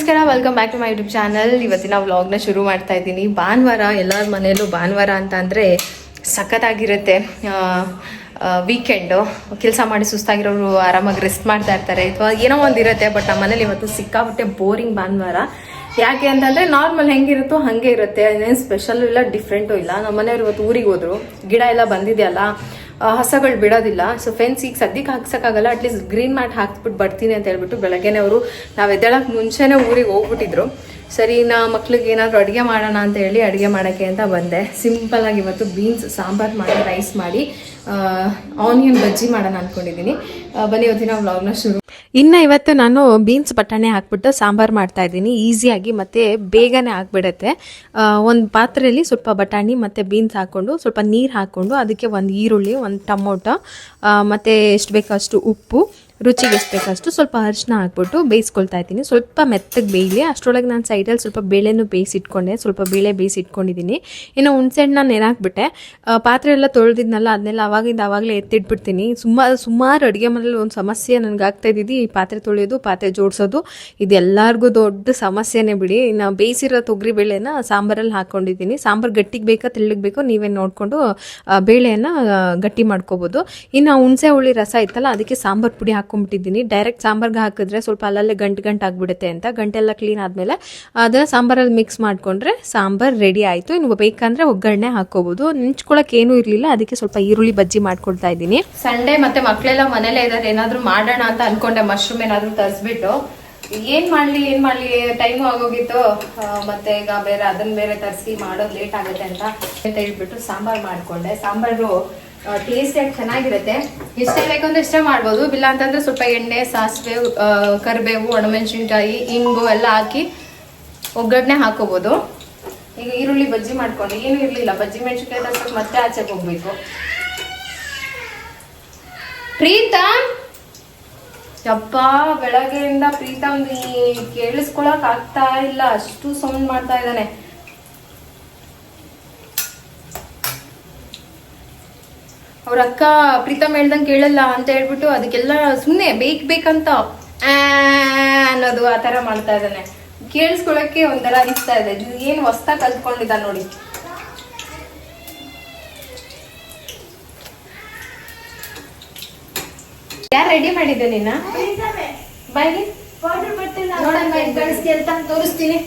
ನಮಸ್ಕಾರ welcome back to my YouTube channel ಇವತ್ತಿನ ವ್ಲಾಗ್ನ ಶುರು ಮಾಡ್ತಾ ಇದ್ದೀನಿ. ಭಾನುವಾರ, ಎಲ್ಲರ ಮನೆಯಲ್ಲೂ ಭಾನುವಾರ ಅಂತ ಅಂದರೆ ಸಖತ್ತಾಗಿರುತ್ತೆ. ವೀಕೆಂಡು ಕೆಲಸ ಮಾಡಿ ಸುಸ್ತಾಗಿರೋರು ಆರಾಮಾಗಿ ರೆಸ್ಟ್ ಮಾಡ್ತಾ ಇರ್ತಾರೆ. ಅಥವಾ ಏನೋ ಒಂದು ಇರುತ್ತೆ ಬಟ್ ನಮ್ಮ ಮನೇಲಿ ಇವತ್ತು ಸಿಕ್ಕಾಪಟ್ಟೆ ಬೋರಿಂಗ್ ಭಾನುವಾರ. ಯಾಕೆ ಅಂತಂದರೆ ನಾರ್ಮಲ್ ಹೆಂಗಿರುತ್ತೋ ಹಾಗೆ ಇರುತ್ತೆ. ಅದೇನು ಸ್ಪೆಷಲ್ ಇಲ್ಲ ಡಿಫ್ರೆಂಟು ಇಲ್ಲ. ನಮ್ಮ ಮನೆಯವ್ರು ಇವತ್ತು ಊರಿಗೆ ಹೋದರು. ಗಿಡ ಎಲ್ಲ ಬಂದಿದೆಯಲ್ಲ ಹಸಗಳು ಬಿಡೋದಿಲ್ಲ. ಸೊ ಫೆನ್ಸ್ ಈಗ ಸದ್ಯಕ್ಕೆ ಹಾಕ್ಸೋಕ್ಕಾಗಲ್ಲ. ಅಟ್ಲೀಸ್ಟ್ ಗ್ರೀನ್ ಮ್ಯಾಟ್ ಹಾಕ್ಬಿಟ್ಟು ಬರ್ತೀನಿ ಅಂತ ಹೇಳ್ಬಿಟ್ಟು ಬೆಳಗ್ಗೆನೇ ಅವರು ನಾವು ಎದ್ದೇಳಕ್ಕೆ ಮುಂಚೆನೇ ಊರಿಗೆ ಹೋಗ್ಬಿಟ್ಟಿದ್ರು. ಸರಿ, ನಾ ಮಕ್ಳಿಗೆ ಏನಾದರೂ ಅಡುಗೆ ಮಾಡೋಣ ಅಂತ ಹೇಳಿ ಅಡುಗೆ ಮಾಡೋಕ್ಕೆ ಅಂತ ಬಂದೆ. ಸಿಂಪಲ್ ಆಗಿ ಇವತ್ತು ಬೀನ್ಸ್ ಸಾಂಬಾರು ಮಾಡಿ ರೈಸ್ ಮಾಡಿ ಆನಿಯನ್ ಬಜ್ಜಿ ಮಾಡೋಣ ಅಂದ್ಕೊಂಡಿದ್ದೀನಿ ಬನ್ನಿ ಇವತ್ತಿನ ವ್ಲಾಗ್ನ ಶುರು. ಇನ್ನು ಇವತ್ತು ನಾನು ಬೀನ್ಸ್ ಬಟಾಣಿ ಹಾಕ್ಬಿಟ್ಟು ಸಾಂಬಾರು ಮಾಡ್ತಾ ಇದ್ದೀನಿ. ಈಸಿಯಾಗಿ ಮತ್ತು ಬೇಗನೆ ಆಗಿಬಿಡುತ್ತೆ. ಒಂದು ಪಾತ್ರೆಯಲ್ಲಿ ಸ್ವಲ್ಪ ಬಟಾಣಿ ಮತ್ತು ಬೀನ್ಸ್ ಹಾಕ್ಕೊಂಡು, ಸ್ವಲ್ಪ ನೀರು ಹಾಕ್ಕೊಂಡು, ಅದಕ್ಕೆ ಒಂದು ಈರುಳ್ಳಿ, ಒಂದು ಟೊಮೊಟೊ ಮತ್ತು ಎಷ್ಟು ಬೇಕೋ ಅಷ್ಟು ಉಪ್ಪು ರುಚಿಗೆ ಎಷ್ಟು ಸ್ವಲ್ಪ ಅರಿಶಿನ ಹಾಕ್ಬಿಟ್ಟು ಬೇಯಿಸ್ಕೊಳ್ತಾ ಇದ್ದೀನಿ. ಸ್ವಲ್ಪ ಮೆತ್ತಗೆ ಬೇಯಲಿ. ಅಷ್ಟರೊಳಗೆ ನಾನು ಸೈಡಲ್ಲಿ ಸ್ವಲ್ಪ ಬೇಳೆನೂ ಬೇಯಿಸಿಟ್ಕೊಂಡೆ. ಸ್ವಲ್ಪ ಬೇಳೆ ಬೇಯಿಸಿಟ್ಕೊಂಡಿದ್ದೀನಿ. ಇನ್ನು ಹುಣಸೆಹಣ್ಣು ನಾನು ನೆನಾಕ್ಬಿಟ್ಟೆ ಪಾತ್ರೆ ಎಲ್ಲ ತೊಳೆದಿದ್ನಲ್ಲ, ಅದನ್ನೆಲ್ಲ ಅವಾಗಿಂದ ಆವಾಗಲೇ ಎತ್ತಿಟ್ಬಿಡ್ತೀನಿ. ಸುಮಾರು ಸುಮಾರು ಅಡುಗೆ ಮನೇಲಿ ಒಂದು ಸಮಸ್ಯೆ ನನಗೆ ಆಗ್ತಾ ಇದ್ದಿದ್ದು ಈ ಪಾತ್ರೆ ತೊಳೆಯೋದು, ಪಾತ್ರೆ ಜೋಡಿಸೋದು. ಇದೆಲ್ಲರಿಗೂ ದೊಡ್ಡ ಸಮಸ್ಯೆನೇ ಬಿಡಿ. ಇನ್ನು ಬೇಯಿಸಿರೋ ತೊಗರಿ ಬೇಳೆನ ಸಾಂಬಾರಲ್ಲಿ ಹಾಕ್ಕೊಂಡಿದ್ದೀನಿ ಸಾಂಬಾರು ಗಟ್ಟಿಗೆ ಬೇಕಾ, ತೆಳ್ಳಗೆ ಬೇಕೋ, ನೀವೇ ನೋಡಿಕೊಂಡು ಬೇಳೆಯನ್ನು ಗಟ್ಟಿ ಮಾಡ್ಕೋಬೋದು. ಇನ್ನು ಹುಣಸೆ ಹುಳಿ ರಸ ಇತ್ತಲ್ಲ, ಅದಕ್ಕೆ ಸಾಂಬಾರು ಪುಡಿ ಹಾಕ್ಕೊಂಡ್ಬಿಟ್ಟಿದ್ದೀನಿ ಡೈರೆಕ್ಟ್ ಸಾಂಬಾರ್ಗೆ ಹಾಕಿದ್ರೆ ಸ್ವಲ್ಪ ಅಲ್ಲಲ್ಲೇ ಗಂಟು ಗಂಟು ಆಗಿಬಿಡುತ್ತೆ ಅಂತ. ಗಂಟೆಲ್ಲ ಕ್ಲೀನ್ ಆದಮೇಲೆ ಅದನ್ನು ಸಾಂಬಾರಲ್ಲಿ ಮಿಕ್ಸ್ ಮಾಡಿಕೊಂಡ್ರೆ ಸಾಂಬಾರು ರೆಡಿ ಆಯಿತು. ಇನ್ನು ಬೇಕಂದರೆ ಒಗ್ಗರಣೆ ಹಾಕೋಬಹುದು ನೆಂಚ್ಕೊಳಕ್ಕೆ ಏನೂ ಇರಲಿಲ್ಲ. ಅದಕ್ಕೆ ಸ್ವಲ್ಪ ಈರುಳ್ಳಿ ಬಜ್ಜಿ ಮಾಡ್ಕೊಡ್ತಾ ಇದ್ದೀನಿ. ಸಂಡೇ ಮತ್ತೆ ಮಕ್ಕಳೆಲ್ಲ ಮನೇಲೇ ಇದಾರೆ. ಏನಾದರೂ ಮಾಡೋಣ ಅಂತ ಅನ್ಕೊಂಡೆ. ಮಶ್ರೂಮ್ ಏನಾದರೂ ತರಿಸ್ಬಿಟ್ಟು. ಏನ್ ಮಾಡ್ಲಿ ಏನ್ ಮಾಡ್ಲಿ? ಟೈಮು ಆಗೋಗಿತ್ತು. ಮತ್ತೆ ಈಗ ಬೇರೆ, ಅದನ್ನ ಬೇರೆ ತರಿಸಿ ಮಾಡೋದು ಲೇಟ್ ಆಗುತ್ತೆ ಅಂತ ಹೇಳ್ಬಿಟ್ಟು ಸಾಂಬಾರ್ ಮಾಡ್ಕೊಂಡೆ. ಸಾಂಬಾರು ಟೇಸ್ಟ್ ಆಗಿ ಚೆನ್ನಾಗಿರುತ್ತೆ? ಇಷ್ಟೇ ಬೇಕಂದ್ರೆ ಇಷ್ಟೇ ಮಾಡ್ಬೋದು. ಇಲ್ಲ ಅಂತಂದ್ರೆ ಸ್ವಲ್ಪ ಎಣ್ಣೆ, ಸಾಸಿವೆ ಕರಿಬೇವು, ಒಣಮೆಣಸಿನ್ಕಾಯಿ, ಇಂಗು ಎಲ್ಲ ಹಾಕಿ ಒಗ್ಗರಣೆ ಹಾಕೋಬಹುದು ಈಗ ಈರುಳ್ಳಿ ಬಜ್ಜಿ ಮಾಡ್ಕೊಂಡು. ಏನು ಇರ್ಲಿಲ್ಲ. ಬಜ್ಜಿ ಮೆಣಸಿನ್ಕಾಯಿ ತರ್ಸಕ್ ಮತ್ತೆ ಆಚೆಗೆ ಹೋಗ್ಬೇಕು. ಪ್ರೀತಾ? ಯಪ್ಪ, ಬೆಳಗ್ಗೆಯಿಂದ ಪ್ರೀತಾ ಒಂದು ಕೇಳಿಸ್ಕೊಳಕ್ ಆಗ್ತಾ ಇಲ್ಲ. ಅಷ್ಟು ಸೌಂಡ್ ಮಾಡ್ತಾ ಇದ್ದಾನೆ. ಅವ್ರ ಅಕ್ಕ ಪ್ರೀತಮ್ ಹೇಳ್ದಂಗೆ ಕೇಳಲ್ಲ ಅಂತ ಹೇಳ್ಬಿಟ್ಟು ಅದಕ್ಕೆಲ್ಲ ಸುಮ್ಮನೆ ಬೇಕ್ ಬೇಕಂತ ಆ ಅನ್ನೋದು ಆ ಥರ ಮಾಡ್ತಾ ಇದ್ದಾನೆ. ಕೇಳಿಸ್ಕೊಳಕ್ಕೆ ಒಂಥರ ಅನಿಸ್ತಾ ಇದೆ. ಏನು ಹೊಸ್ದಾಗಿ ಕಲ್ತ್ಕೊಂಡಿದ್ದ ನೋಡಿ. ಯಾರು ರೆಡಿ ಮಾಡಿದ್ದೆ ನೋಡೋಣ ಬಾಯ್. ಅಂತ ತೋರಿಸ್ತೀನಿ.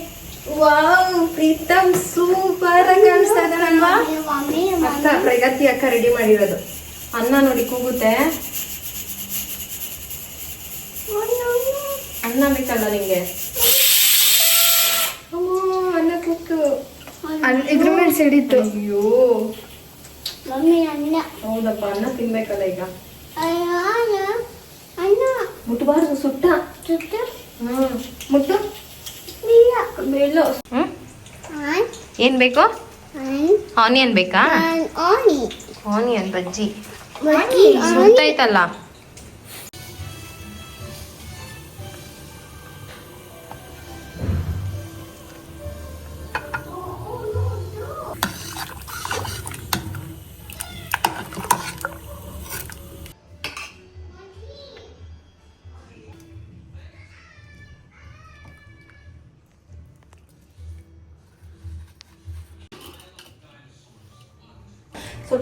ವಾವ್ ಪ್ರೀತಮ್ ಸೂಪರ್ ಆಗಿ ಕಾಣಿಸ್ತಾ ಇದ್ದಾನಲ್ವಾ ಅಕ್ಕ ಪ್ರಗತಿ ಅಕ್ಕ ರೆಡಿ ಮಾಡಿರೋದು. ಅನ್ನ ನೋಡಿ ಕೂಗುತ್ತೆ. ಅನ್ನ ಬೇಕಲ್ಲ ನಿಂಗೆ? ಅನ್ನ ಕೂತು ಇದ್ರ ಮೇಲೆ ಸಿಡಿತು ಅಯ್ಯೋ. ಮಮ್ಮಿ ಅನ್ನ. ಹೌದಪ್ಪ ಅನ್ನ ತಿನ್ಬೇಕಲ್ಲ ಈಗ. ಅಯ್ಯ ಅನ್ನ ಮುಟ್ಬಾರ್ದು ಸುಟ್ಟ. ಸುಟ್ಟ. ಹ್ಮ್. ಮುಟ್ಟು. ಏನ್ ಬೇಕು? ಆನ್ ಆನಿಯನ್ ಬೇಕಾ? ಆನ್ ಆನಿ ಆನಿಯನ್ ಬಜ್ಜಿ ಬಜ್ಜಿ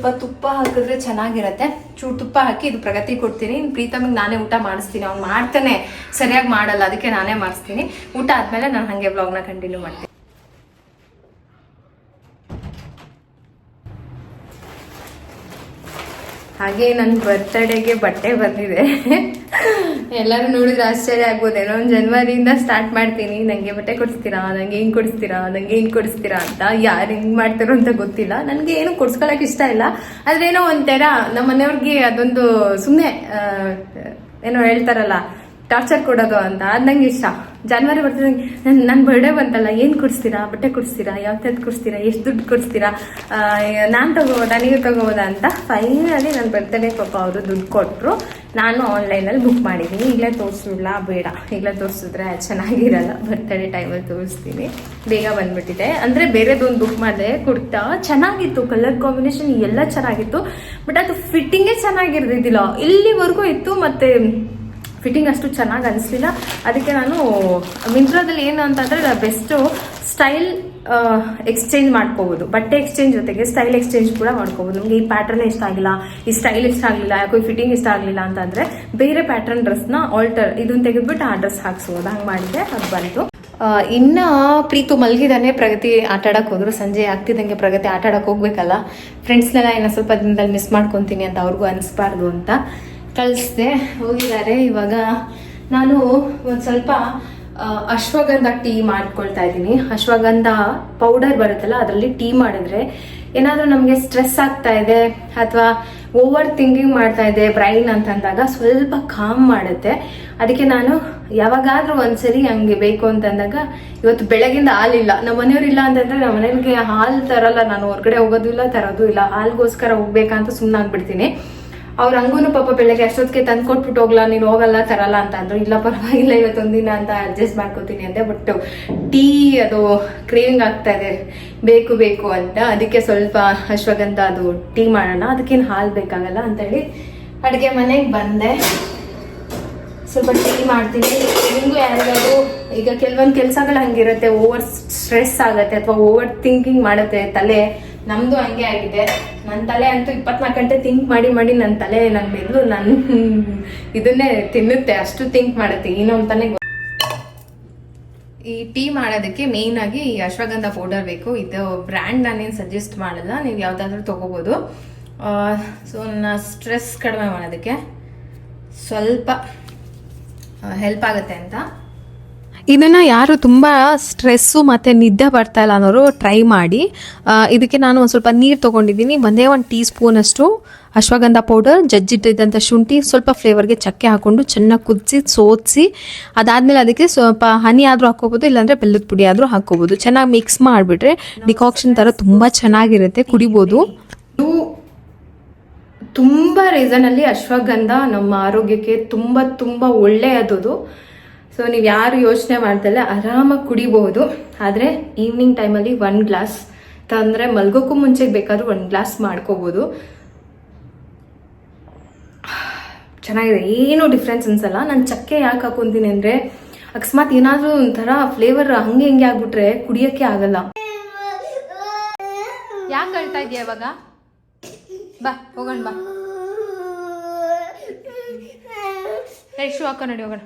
ಸ್ವಲ್ಪ ತುಪ್ಪ ಹಾಕಿದ್ರೆ ಚೆನ್ನಾಗಿರತ್ತೆ. ಚೂರು ತುಪ್ಪ ಹಾಕಿ ಇದು ಪ್ರಗತಿ ಕೊಡ್ತೀನಿ. ಇನ್ನು ಪ್ರೀತಮಿಗೆ ನಾನೇ ಊಟ ಮಾಡಿಸ್ತೀನಿ. ಅವ್ನು ಮಾಡ್ತಾನೆ. ಸರಿಯಾಗಿ ಮಾಡಲ್ಲ. ಅದಕ್ಕೆ ನಾನೇ ಮಾಡಿಸ್ತೀನಿ. ಊಟ ಆದ್ಮೇಲೆ ನಾನು ಹಾಗೆ ಬ್ಲಾಗ್ನ ಕಂಟಿನ್ಯೂ ಮಾಡ್ತೀನಿ. ಹಾಗೆ ನನ್ನ ಬರ್ತ್ಡೇಗೆ ಬಟ್ಟೆ ಬಂದಿದೆ. ಎಲ್ಲರೂ ನೋಡಿದ್ರೆ ಆಶ್ಚರ್ಯ ಆಗ್ಬೋದೇನೋ. ಒಂದು ಜನವರಿಯಿಂದ ಸ್ಟಾರ್ಟ್ ಮಾಡ್ತೀನಿ. ನನಗೆ ಬಟ್ಟೆ ಕೊಡಿಸ್ತೀರಾ? ನನಗೆ ಹಿಂಗೆ ಕೊಡಿಸ್ತೀರಾ? ನನಗೆ ಹಿಂಗೆ ಕೊಡಿಸ್ತೀರಾ ಅಂತ ಯಾರು ಹಿಂಗೆ ಮಾಡ್ತಾರೋ ಅಂತ ಗೊತ್ತಿಲ್ಲ. ನನಗೆ ಏನು ಕೊಡ್ಸ್ಕೊಳಕ್ಕೆ ಇಷ್ಟ ಇಲ್ಲ. ಆದ್ರೆ ಏನೋ ಒಂಥರ ನಮ್ಮ ಮನೆಯವ್ರಿಗೆ ಅದೊಂದು ಸುಮ್ಮನೆ ಏನೋ ಹೇಳ್ತಾರಲ್ಲ ಟಾರ್ಚರ್ ಕೊಡೋದು ಅಂತ. ಅದು ನಂಗೆ ಇಷ್ಟ. ಜಾನ್ವರಿ ಬರ್ತಿದಂಗೆ ನನ್ನ ನನ್ನ ಬರ್ಡೇ ಬಂತಲ್ಲ, ಏನು ಕೊಡಿಸ್ತೀರಾ? ಬಟ್ಟೆ ಕೊಡಿಸ್ತೀರಾ? ಯಾವ ಕೊಡಿಸ್ತೀರಾ? ಎಷ್ಟು ದುಡ್ಡು ಕೊಡಿಸ್ತೀರಾ? ನಾನು ತಗೋಬೋದಾ ನೀವು ತಗೋಬೋದಾ ಅಂತ ಫೈನಲಿ ನನ್ನ ಬರ್ತ್ಡೇ ಪಾಪ ಅವರು ದುಡ್ಡು ಕೊಟ್ಟರು ನಾನು ಆನ್ಲೈನಲ್ಲಿ ಬುಕ್ ಮಾಡಿದ್ದೀನಿ ಈಗಲೇ ತೋರಿಸಿಲ್ಲ, ಬೇಡ. ಈಗಲೇ ತೋರಿಸಿದ್ರೆ ಚೆನ್ನಾಗಿರಲ್ಲ. ಬರ್ತಡೇ ಟೈಮಲ್ಲಿ ತೋರಿಸ್ತೀನಿ. ಬೇಗ ಬಂದ್ಬಿಟ್ಟಿದೆ. ಅಂದರೆ ಬೇರೆದೊಂದು ಬುಕ್ ಮಾಡಿದೆ ಕುರ್ತಾ ಚೆನ್ನಾಗಿತ್ತು. ಕಲರ್ ಕಾಂಬಿನೇಷನ್ ಎಲ್ಲ ಚೆನ್ನಾಗಿತ್ತು. ಬಟ್ ಅದು ಫಿಟ್ಟಿಂಗೇ ಚೆನ್ನಾಗಿರ್ದಿದ್ದಿಲ್ಲ. ಇಲ್ಲಿವರೆಗೂ ಇತ್ತು, ಮತ್ತು ಫಿಟ್ಟಿಂಗ್ ಅಷ್ಟು ಚೆನ್ನಾಗಿ ಅನಿಸ್ಲಿಲ್ಲ. ಅದಕ್ಕೆ ನಾನು, ಮಿಂತ್ರಾದಲ್ಲಿ ಏನು ಅಂತಂದರೆ ಬೆಸ್ಟು ಸ್ಟೈಲ್ ಎಕ್ಸ್ಚೇಂಜ್ ಮಾಡ್ಕೋಬೋದು. ಬಟ್ಟೆ ಎಕ್ಸ್ಚೇಂಜ್ ಜೊತೆಗೆ ಸ್ಟೈಲ್ ಎಕ್ಸ್ಚೇಂಜ್ ಕೂಡ ಮಾಡ್ಕೋಬೋದು. ನಮಗೆ ಈ ಪ್ಯಾಟರ್ನ್ ಇಷ್ಟ ಆಗಿಲ್ಲ, ಈ ಸ್ಟೈಲ್ ಇಷ್ಟ ಆಗಲಿಲ್ಲ ಯಾಕೋ ಈ ಫಿಟ್ಟಿಂಗ್ ಇಷ್ಟ ಆಗಲಿಲ್ಲ ಅಂತಂದರೆ ಬೇರೆ ಪ್ಯಾಟರ್ನ್ ಡ್ರೆಸ್ನ ಆಲ್ಟರ್ ಇದನ್ನ ತೆಗೆದುಬಿಟ್ಟು ಆ ಡ್ರೆಸ್ ಹಾಕ್ಸ್ಬೋದು. ಹಂಗೆ ಮಾಡಿದೆ ಅದು ಬಂತು. ಇನ್ನು ಪ್ರೀತು ಮಲಗಿದಾನೆ ಪ್ರಗತಿ ಆಟ ಆಡಕ್ ಹೋದ್ರು. ಸಂಜೆ ಆಗ್ತಿದ್ದಂಗೆ ಪ್ರಗತಿ ಆಟ ಹೋಗ್ಬೇಕಲ್ಲ. ಫ್ರೆಂಡ್ಸ್ನೆಲ್ಲ ಇನ್ನ ಸ್ವಲ್ಪ ದಿನದಲ್ಲಿ ಮಿಸ್ ಮಾಡ್ಕೊತೀನಿ ಅಂತ ಅವ್ರಿಗೂ ಅನಿಸ್ಬಾರ್ದು ಅಂತ. ಕಳಿಸ್ದೆ ಹೋಗಿದ್ದಾರೆ. ಇವಾಗ ನಾನು ಒಂದು ಸ್ವಲ್ಪ ಅಶ್ವಗಂಧ ಟೀ ಮಾಡ್ಕೊಳ್ತಾ ಇದ್ದೀನಿ. ಅಶ್ವಗಂಧ ಪೌಡರ್ ಬರುತ್ತಲ್ಲ, ಅದರಲ್ಲಿ ಟೀ ಮಾಡಿದ್ರೆ ಏನಾದರೂ ನಮಗೆ ಸ್ಟ್ರೆಸ್ ಆಗ್ತಾ ಇದೆ ಅಥವಾ ಓವರ್ ಥಿಂಕಿಂಗ್ ಮಾಡ್ತಾ ಇದೆ ಬ್ರೈನ್ ಅಂತಂದಾಗ ಸ್ವಲ್ಪ ಕಾಮ್ ಮಾಡುತ್ತೆ. ಅದಕ್ಕೆ ನಾನು ಯಾವಾಗಾದ್ರೂ ಒಂದ್ಸರಿ ಹಂಗೆ ಬೇಕು ಅಂತಂದಾಗ ಇವತ್ತು ಬೆಳಗಿಂದ ಹಾಲಿಲ್ಲ. ನಮ್ಮ ಮನೆಯವ್ರು ಇಲ್ಲ ಅಂತಂದ್ರೆ ನಮ್ಮ ಮನೆಯವ್ರಿಗೆ ಹಾಲು ತರಲ್ಲ. ನಾನು ಹೊರಗಡೆ ಹೋಗೋದು ಇಲ್ಲ ತರೋದು ಇಲ್ಲ. ಹಾಲ್ಗೋಸ್ಕರ ಹೋಗ್ಬೇಕಂತ ಸುಮ್ಮನಾಗ್ಬಿಡ್ತೀನಿ ಅವ್ರ ಹಂಗೂನು ಪಾಪ ಬೆಳಗ್ಗೆ ಅಷ್ಟೊತ್ತಿಗೆ ತಂದು ಕೊಟ್ಬಿಟ್ಟು ಹೋಗ್ಲಾ, ನೀನು ಹೋಗಲ್ಲ, ತರಲ್ಲ ಅಂತ ಅಂದ್ರು. ಇಲ್ಲ, ಪರವಾಗಿಲ್ಲ ಇವತ್ತೊಂದಿನ ಅಂತ ಅಡ್ಜಸ್ಟ್ ಮಾಡ್ಕೋತೀನಿ ಅಂದೆ. ಬಟ್ ಟೀ ಅದು ಕ್ರೇವಿಂಗ್ ಆಗ್ತಾ ಇದೆ. ಬೇಕು ಬೇಕು ಅಂತ. ಅದಕ್ಕೆ ಸ್ವಲ್ಪ ಅಶ್ವಗಂಧ ಅದು ಟೀ ಮಾಡೋಣ. ಅದಕ್ಕೇನು ಹಾಲು ಬೇಕಾಗಲ್ಲ ಅಂತೇಳಿ ಅಡುಗೆ ಮನೆಗೆ ಬಂದೆ. ಸ್ವಲ್ಪ ಟೀ ಮಾಡ್ತೀನಿ. ನಿಮಗೂ ಯಾರಿಗಾದ್ರು ಈಗ ಕೆಲವೊಂದು ಕೆಲಸಗಳು ಹಂಗಿರುತ್ತೆ. ಓವರ್ ಸ್ಟ್ರೆಸ್ ಆಗುತ್ತೆ ಅಥವಾ ಓವರ್ ಥಿಂಕಿಂಗ್ ಮಾಡುತ್ತೆ ತಲೆ. ನಮ್ದು ಹಂಗೆ ಆಗಿದೆ. ನನ್ನ ತಲೆ ಅಂತೂ ಇಪ್ಪತ್ನಾಲ್ಕು ಗಂಟೆ ಥಿಂಕ್ ಮಾಡಿ ಮಾಡಿ ನನ್ನ ತಲೆ ನನ್ನ ಮೆದುಳು ನನ್ನ ಇದನ್ನೇ ತಿನ್ನುತ್ತೆ. ಅಷ್ಟು ಥಿಂಕ್ ಮಾಡುತ್ತೆ. ಏನು ಅಂತಾನೆ. ಈ ಟೀ ಮಾಡೋದಕ್ಕೆ ಮೇಯ್ನ್ ಆಗಿ ಈ ಅಶ್ವಗಂಧ ಪೌಡರ್ ಬೇಕು. ಇದು ಬ್ರ್ಯಾಂಡ್ ನಾನೇನು ಸಜೆಸ್ಟ್ ಮಾಡಲ್ಲ. ನೀವು ಯಾವುದಾದ್ರೂ ತೊಗೋಬೋದು. ಸೊ ನನ್ನ ಸ್ಟ್ರೆಸ್ ಕಡಿಮೆ ಮಾಡೋದಕ್ಕೆ ಸ್ವಲ್ಪ ಹೆಲ್ಪ್ ಆಗುತ್ತೆ ಅಂತ. ಇದನ್ನ ಯಾರು ತುಂಬ ಸ್ಟ್ರೆಸ್ಸು ಮತ್ತು ನಿದ್ದೆ ಬರ್ತಾ ಇಲ್ಲ ಅನ್ನೋರು ಟ್ರೈ ಮಾಡಿ. ಇದಕ್ಕೆ ನಾನು ಒಂದು ಸ್ವಲ್ಪ ನೀರು ತೊಗೊಂಡಿದ್ದೀನಿ. ಒಂದೇ ಒಂದು ಟೀ ಸ್ಪೂನಷ್ಟು ಅಶ್ವಗಂಧ ಪೌಡರ್ ಜಜ್ಜಿಟ್ಟಿದ್ದಂಥ ಶುಂಠಿ, ಸ್ವಲ್ಪ ಫ್ಲೇವರ್ಗೆ ಚಕ್ಕೆ ಹಾಕ್ಕೊಂಡು ಚೆನ್ನಾಗಿ ಕುದಿಸಿ ಸೋದಿಸಿ ಅದಾದಮೇಲೆ ಅದಕ್ಕೆ ಸ್ವಲ್ಪ ಹನಿ ಆದರೂ ಹಾಕ್ಕೋಬೋದು, ಇಲ್ಲಾಂದರೆ ಬೆಲ್ಲದ ಪುಡಿ ಆದರೂ ಹಾಕ್ಕೋಬೋದು. ಚೆನ್ನಾಗಿ ಮಿಕ್ಸ್ ಮಾಡಿಬಿಟ್ರೆ ಡಿಕಾಕ್ಷನ್ ಥರ ತುಂಬ ಚೆನ್ನಾಗಿರುತ್ತೆ, ಕುಡಿಬೋದು. ತುಂಬ ರೀಸನಲ್ಲಿ ಅಶ್ವಗಂಧ ನಮ್ಮ ಆರೋಗ್ಯಕ್ಕೆ ತುಂಬ ತುಂಬ ಒಳ್ಳೆಯದು ಸೊ ನೀವು ಯಾರು ಯೋಚನೆ ಮಾಡ್ದಲ್ಲ ಆರಾಮಾಗಿ ಕುಡಿಬಹುದು ಆದರೆ ಈವ್ನಿಂಗ್ ಟೈಮಲ್ಲಿ ಒನ್ ಗ್ಲಾಸ್ ತಂದರೆ ಮಲ್ಗೋಕ್ಕೂ ಮುಂಚೆಗೆ ಬೇಕಾದ್ರೂ ಒಂದು ಗ್ಲಾಸ್ ಮಾಡ್ಕೋಬೋದು. ಚೆನ್ನಾಗಿದೆ. ಏನೂ ಡಿಫ್ರೆನ್ಸ್ ಅನ್ಸಲ್ಲ. ನಾನು ಚಕ್ಕೆ ಯಾಕೆ ಹಾಕೊಂತೀನಿ ಅಂದರೆ ಅಕಸ್ಮಾತ್ ಏನಾದರೂ ಒಂಥರ ಫ್ಲೇವರ್ ಹಂಗೆ ಹಿಂಗೆ ಆಗ್ಬಿಟ್ರೆ ಕುಡಿಯೋಕ್ಕೆ ಆಗಲ್ಲ. ಯಾಕೆ ಹೇಳ್ತಾ ಇದೆಯಾ ಇವಾಗ? ಬಾ ಹೋಗೋಣ ಬಾ. ಹೇಳಿ ಶೂ ಹಾಕೋ ನೋಡಿ ಹೋಗೋಣ.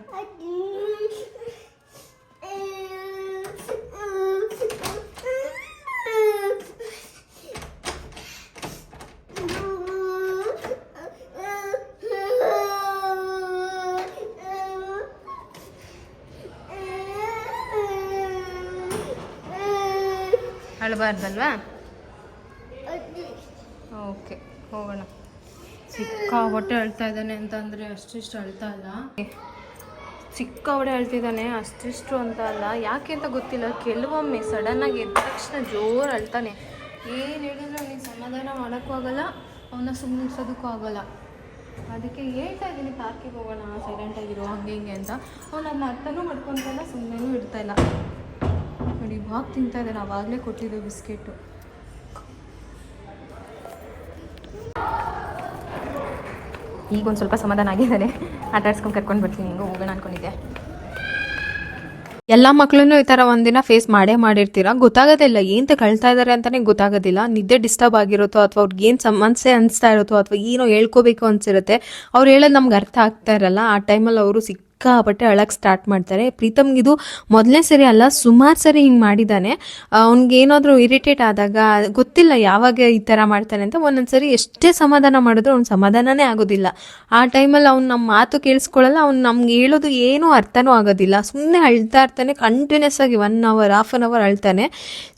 ಅಳಬಾರ್ದಲ್ವಾ? ಓಕೆ ಹೋಗೋಣ. ಸಿಕ್ಕ ಹೊಟ್ಟೆ ಅಳ್ತಾ ಇದ್ದಾನೆ ಅಂತ ಅಂದರೆ ಅಷ್ಟಿಷ್ಟು ಅಳ್ತಾ ಇಲ್ಲ. ಚಿಕ್ಕ ಹೊಡೆ ಅಳ್ತಿದ್ದಾನೆ ಅಷ್ಟಿಷ್ಟು ಅಂತ ಅಲ್ಲ. ಯಾಕೆ ಅಂತ ಗೊತ್ತಿಲ್ಲ. ಕೆಲವೊಮ್ಮೆ ಸಡನ್ನಾಗಿ ಎದ್ದ ತಕ್ಷಣ ಜೋರು ಅಳ್ತಾನೆ. ಏನು ಹೇಳಿದ್ರು ಅವನಿಗೆ ಸಮಾಧಾನ ಮಾಡೋಕ್ಕೂ ಆಗಲ್ಲ ಅವನ್ನ ಸುಮ್ಮನಿಸೋದಕ್ಕೂ ಆಗಲ್ಲ. ಅದಕ್ಕೆ ಹೇಳ್ತಾ ಇದ್ದೀನಿ ಪಾರ್ಕಿಗೆ ಹೋಗೋಣ ಸೈಲೆಂಟಾಗಿರೋ ಹಂಗೆ ಹಿಂಗೆ ಅಂತ. ಅವ್ನು ಅದನ್ನ ಅರ್ಥನೂ ಮಾಡ್ಕೊತಾಯಿಲ್ಲ ಸುಮ್ಮನೆ ಇಡ್ತಾ ಇಲ್ಲ. ನೋಡಿ ಇವಾಗ ತಿಂತಾ ಇದ್ದಾನೆ ಆವಾಗಲೇ ಕೊಟ್ಟಿದ್ದು ಬಿಸ್ಕೆಟು. ಈಗ ಒಂದು ಸ್ವಲ್ಪ ಸಮಾಧಾನ ಆಗಿದ್ದಾನೆ. ಆಟ ಆಡ್ಸ್ಕೊಂಡು ಕರ್ಕೊಂಡು ಬರ್ತೀನಿ. ಹಿಂಗೆ ಹೋಗೋಣ ಅನ್ಕೊಂಡಿದ್ದೆ. ಎಲ್ಲ ಮಕ್ಕಳನ್ನು ಈ ಥರ ಒಂದಿನ ಫೇಸ್ ಮಾಡೇ ಮಾಡಿರ್ತೀರ? ಗೊತ್ತಾಗೋದಿಲ್ಲ ಏನು ಕಳ್ತಾ ಇದ್ದಾರೆ ಅಂತಲೇ ಗೊತ್ತಾಗೋದಿಲ್ಲ. ನಿದ್ದೆ ಡಿಸ್ಟರ್ಬ್ ಆಗಿರುತ್ತೋ ಅಥವಾ ಅವ್ರಿಗೆ ಏನು ಸಮಸ್ಯೆ ಅನಿಸ್ತಾ ಇರುತ್ತೋ ಅಥವಾ ಏನೋ ಹೇಳ್ಕೋಬೇಕು ಅನ್ಸಿರುತ್ತೆ. ಅವ್ರು ಹೇಳೋದು ನಮ್ಗೆ ಅರ್ಥ ಆಗ್ತಾ ಇರಲ್ಲ. ಆ ಟೈಮಲ್ಲಿ ಅವರು ಸಿಕ್ಕಾಪಟ್ಟೆ ಅಳಕ್ಕೆ ಸ್ಟಾರ್ಟ್ ಮಾಡ್ತಾರೆ. ಪ್ರೀತಮ್ಗೆ ಇದು ಮೊದಲನೇ ಸರಿ ಅಲ್ಲ, ಸುಮಾರು ಸರಿ ಹಿಂಗೆ ಮಾಡಿದ್ದಾನೆ ಅವ್ನಿಗೆ ಏನಾದರೂ ಇರಿಟೇಟ್ ಆದಾಗ, ಗೊತ್ತಿಲ್ಲ ಯಾವಾಗ ಈ ಥರ ಮಾಡ್ತಾನೆ ಅಂತ ಒಂದೊಂದು ಸರಿ ಎಷ್ಟೇ ಸಮಾಧಾನ ಮಾಡಿದ್ರು ಅವ್ನು ಸಮಾಧಾನನೇ ಆಗೋದಿಲ್ಲ. ಆ ಟೈಮಲ್ಲಿ ಅವ್ನು ನಮ್ಮ ಮಾತು ಕೇಳಿಸ್ಕೊಳ್ಳಲ್ಲ, ಅವ್ನು ನಮ್ಗೆ ಹೇಳೋದು ಏನೂ ಅರ್ಥನೂ ಆಗೋದಿಲ್ಲ. ಸುಮ್ಮನೆ ಅಳ್ತಾ ಇರ್ತಾನೆ ಕಂಟಿನ್ಯೂಸ್ ಆಗಿ one hour half an hour ಅಳ್ತಾನೆ.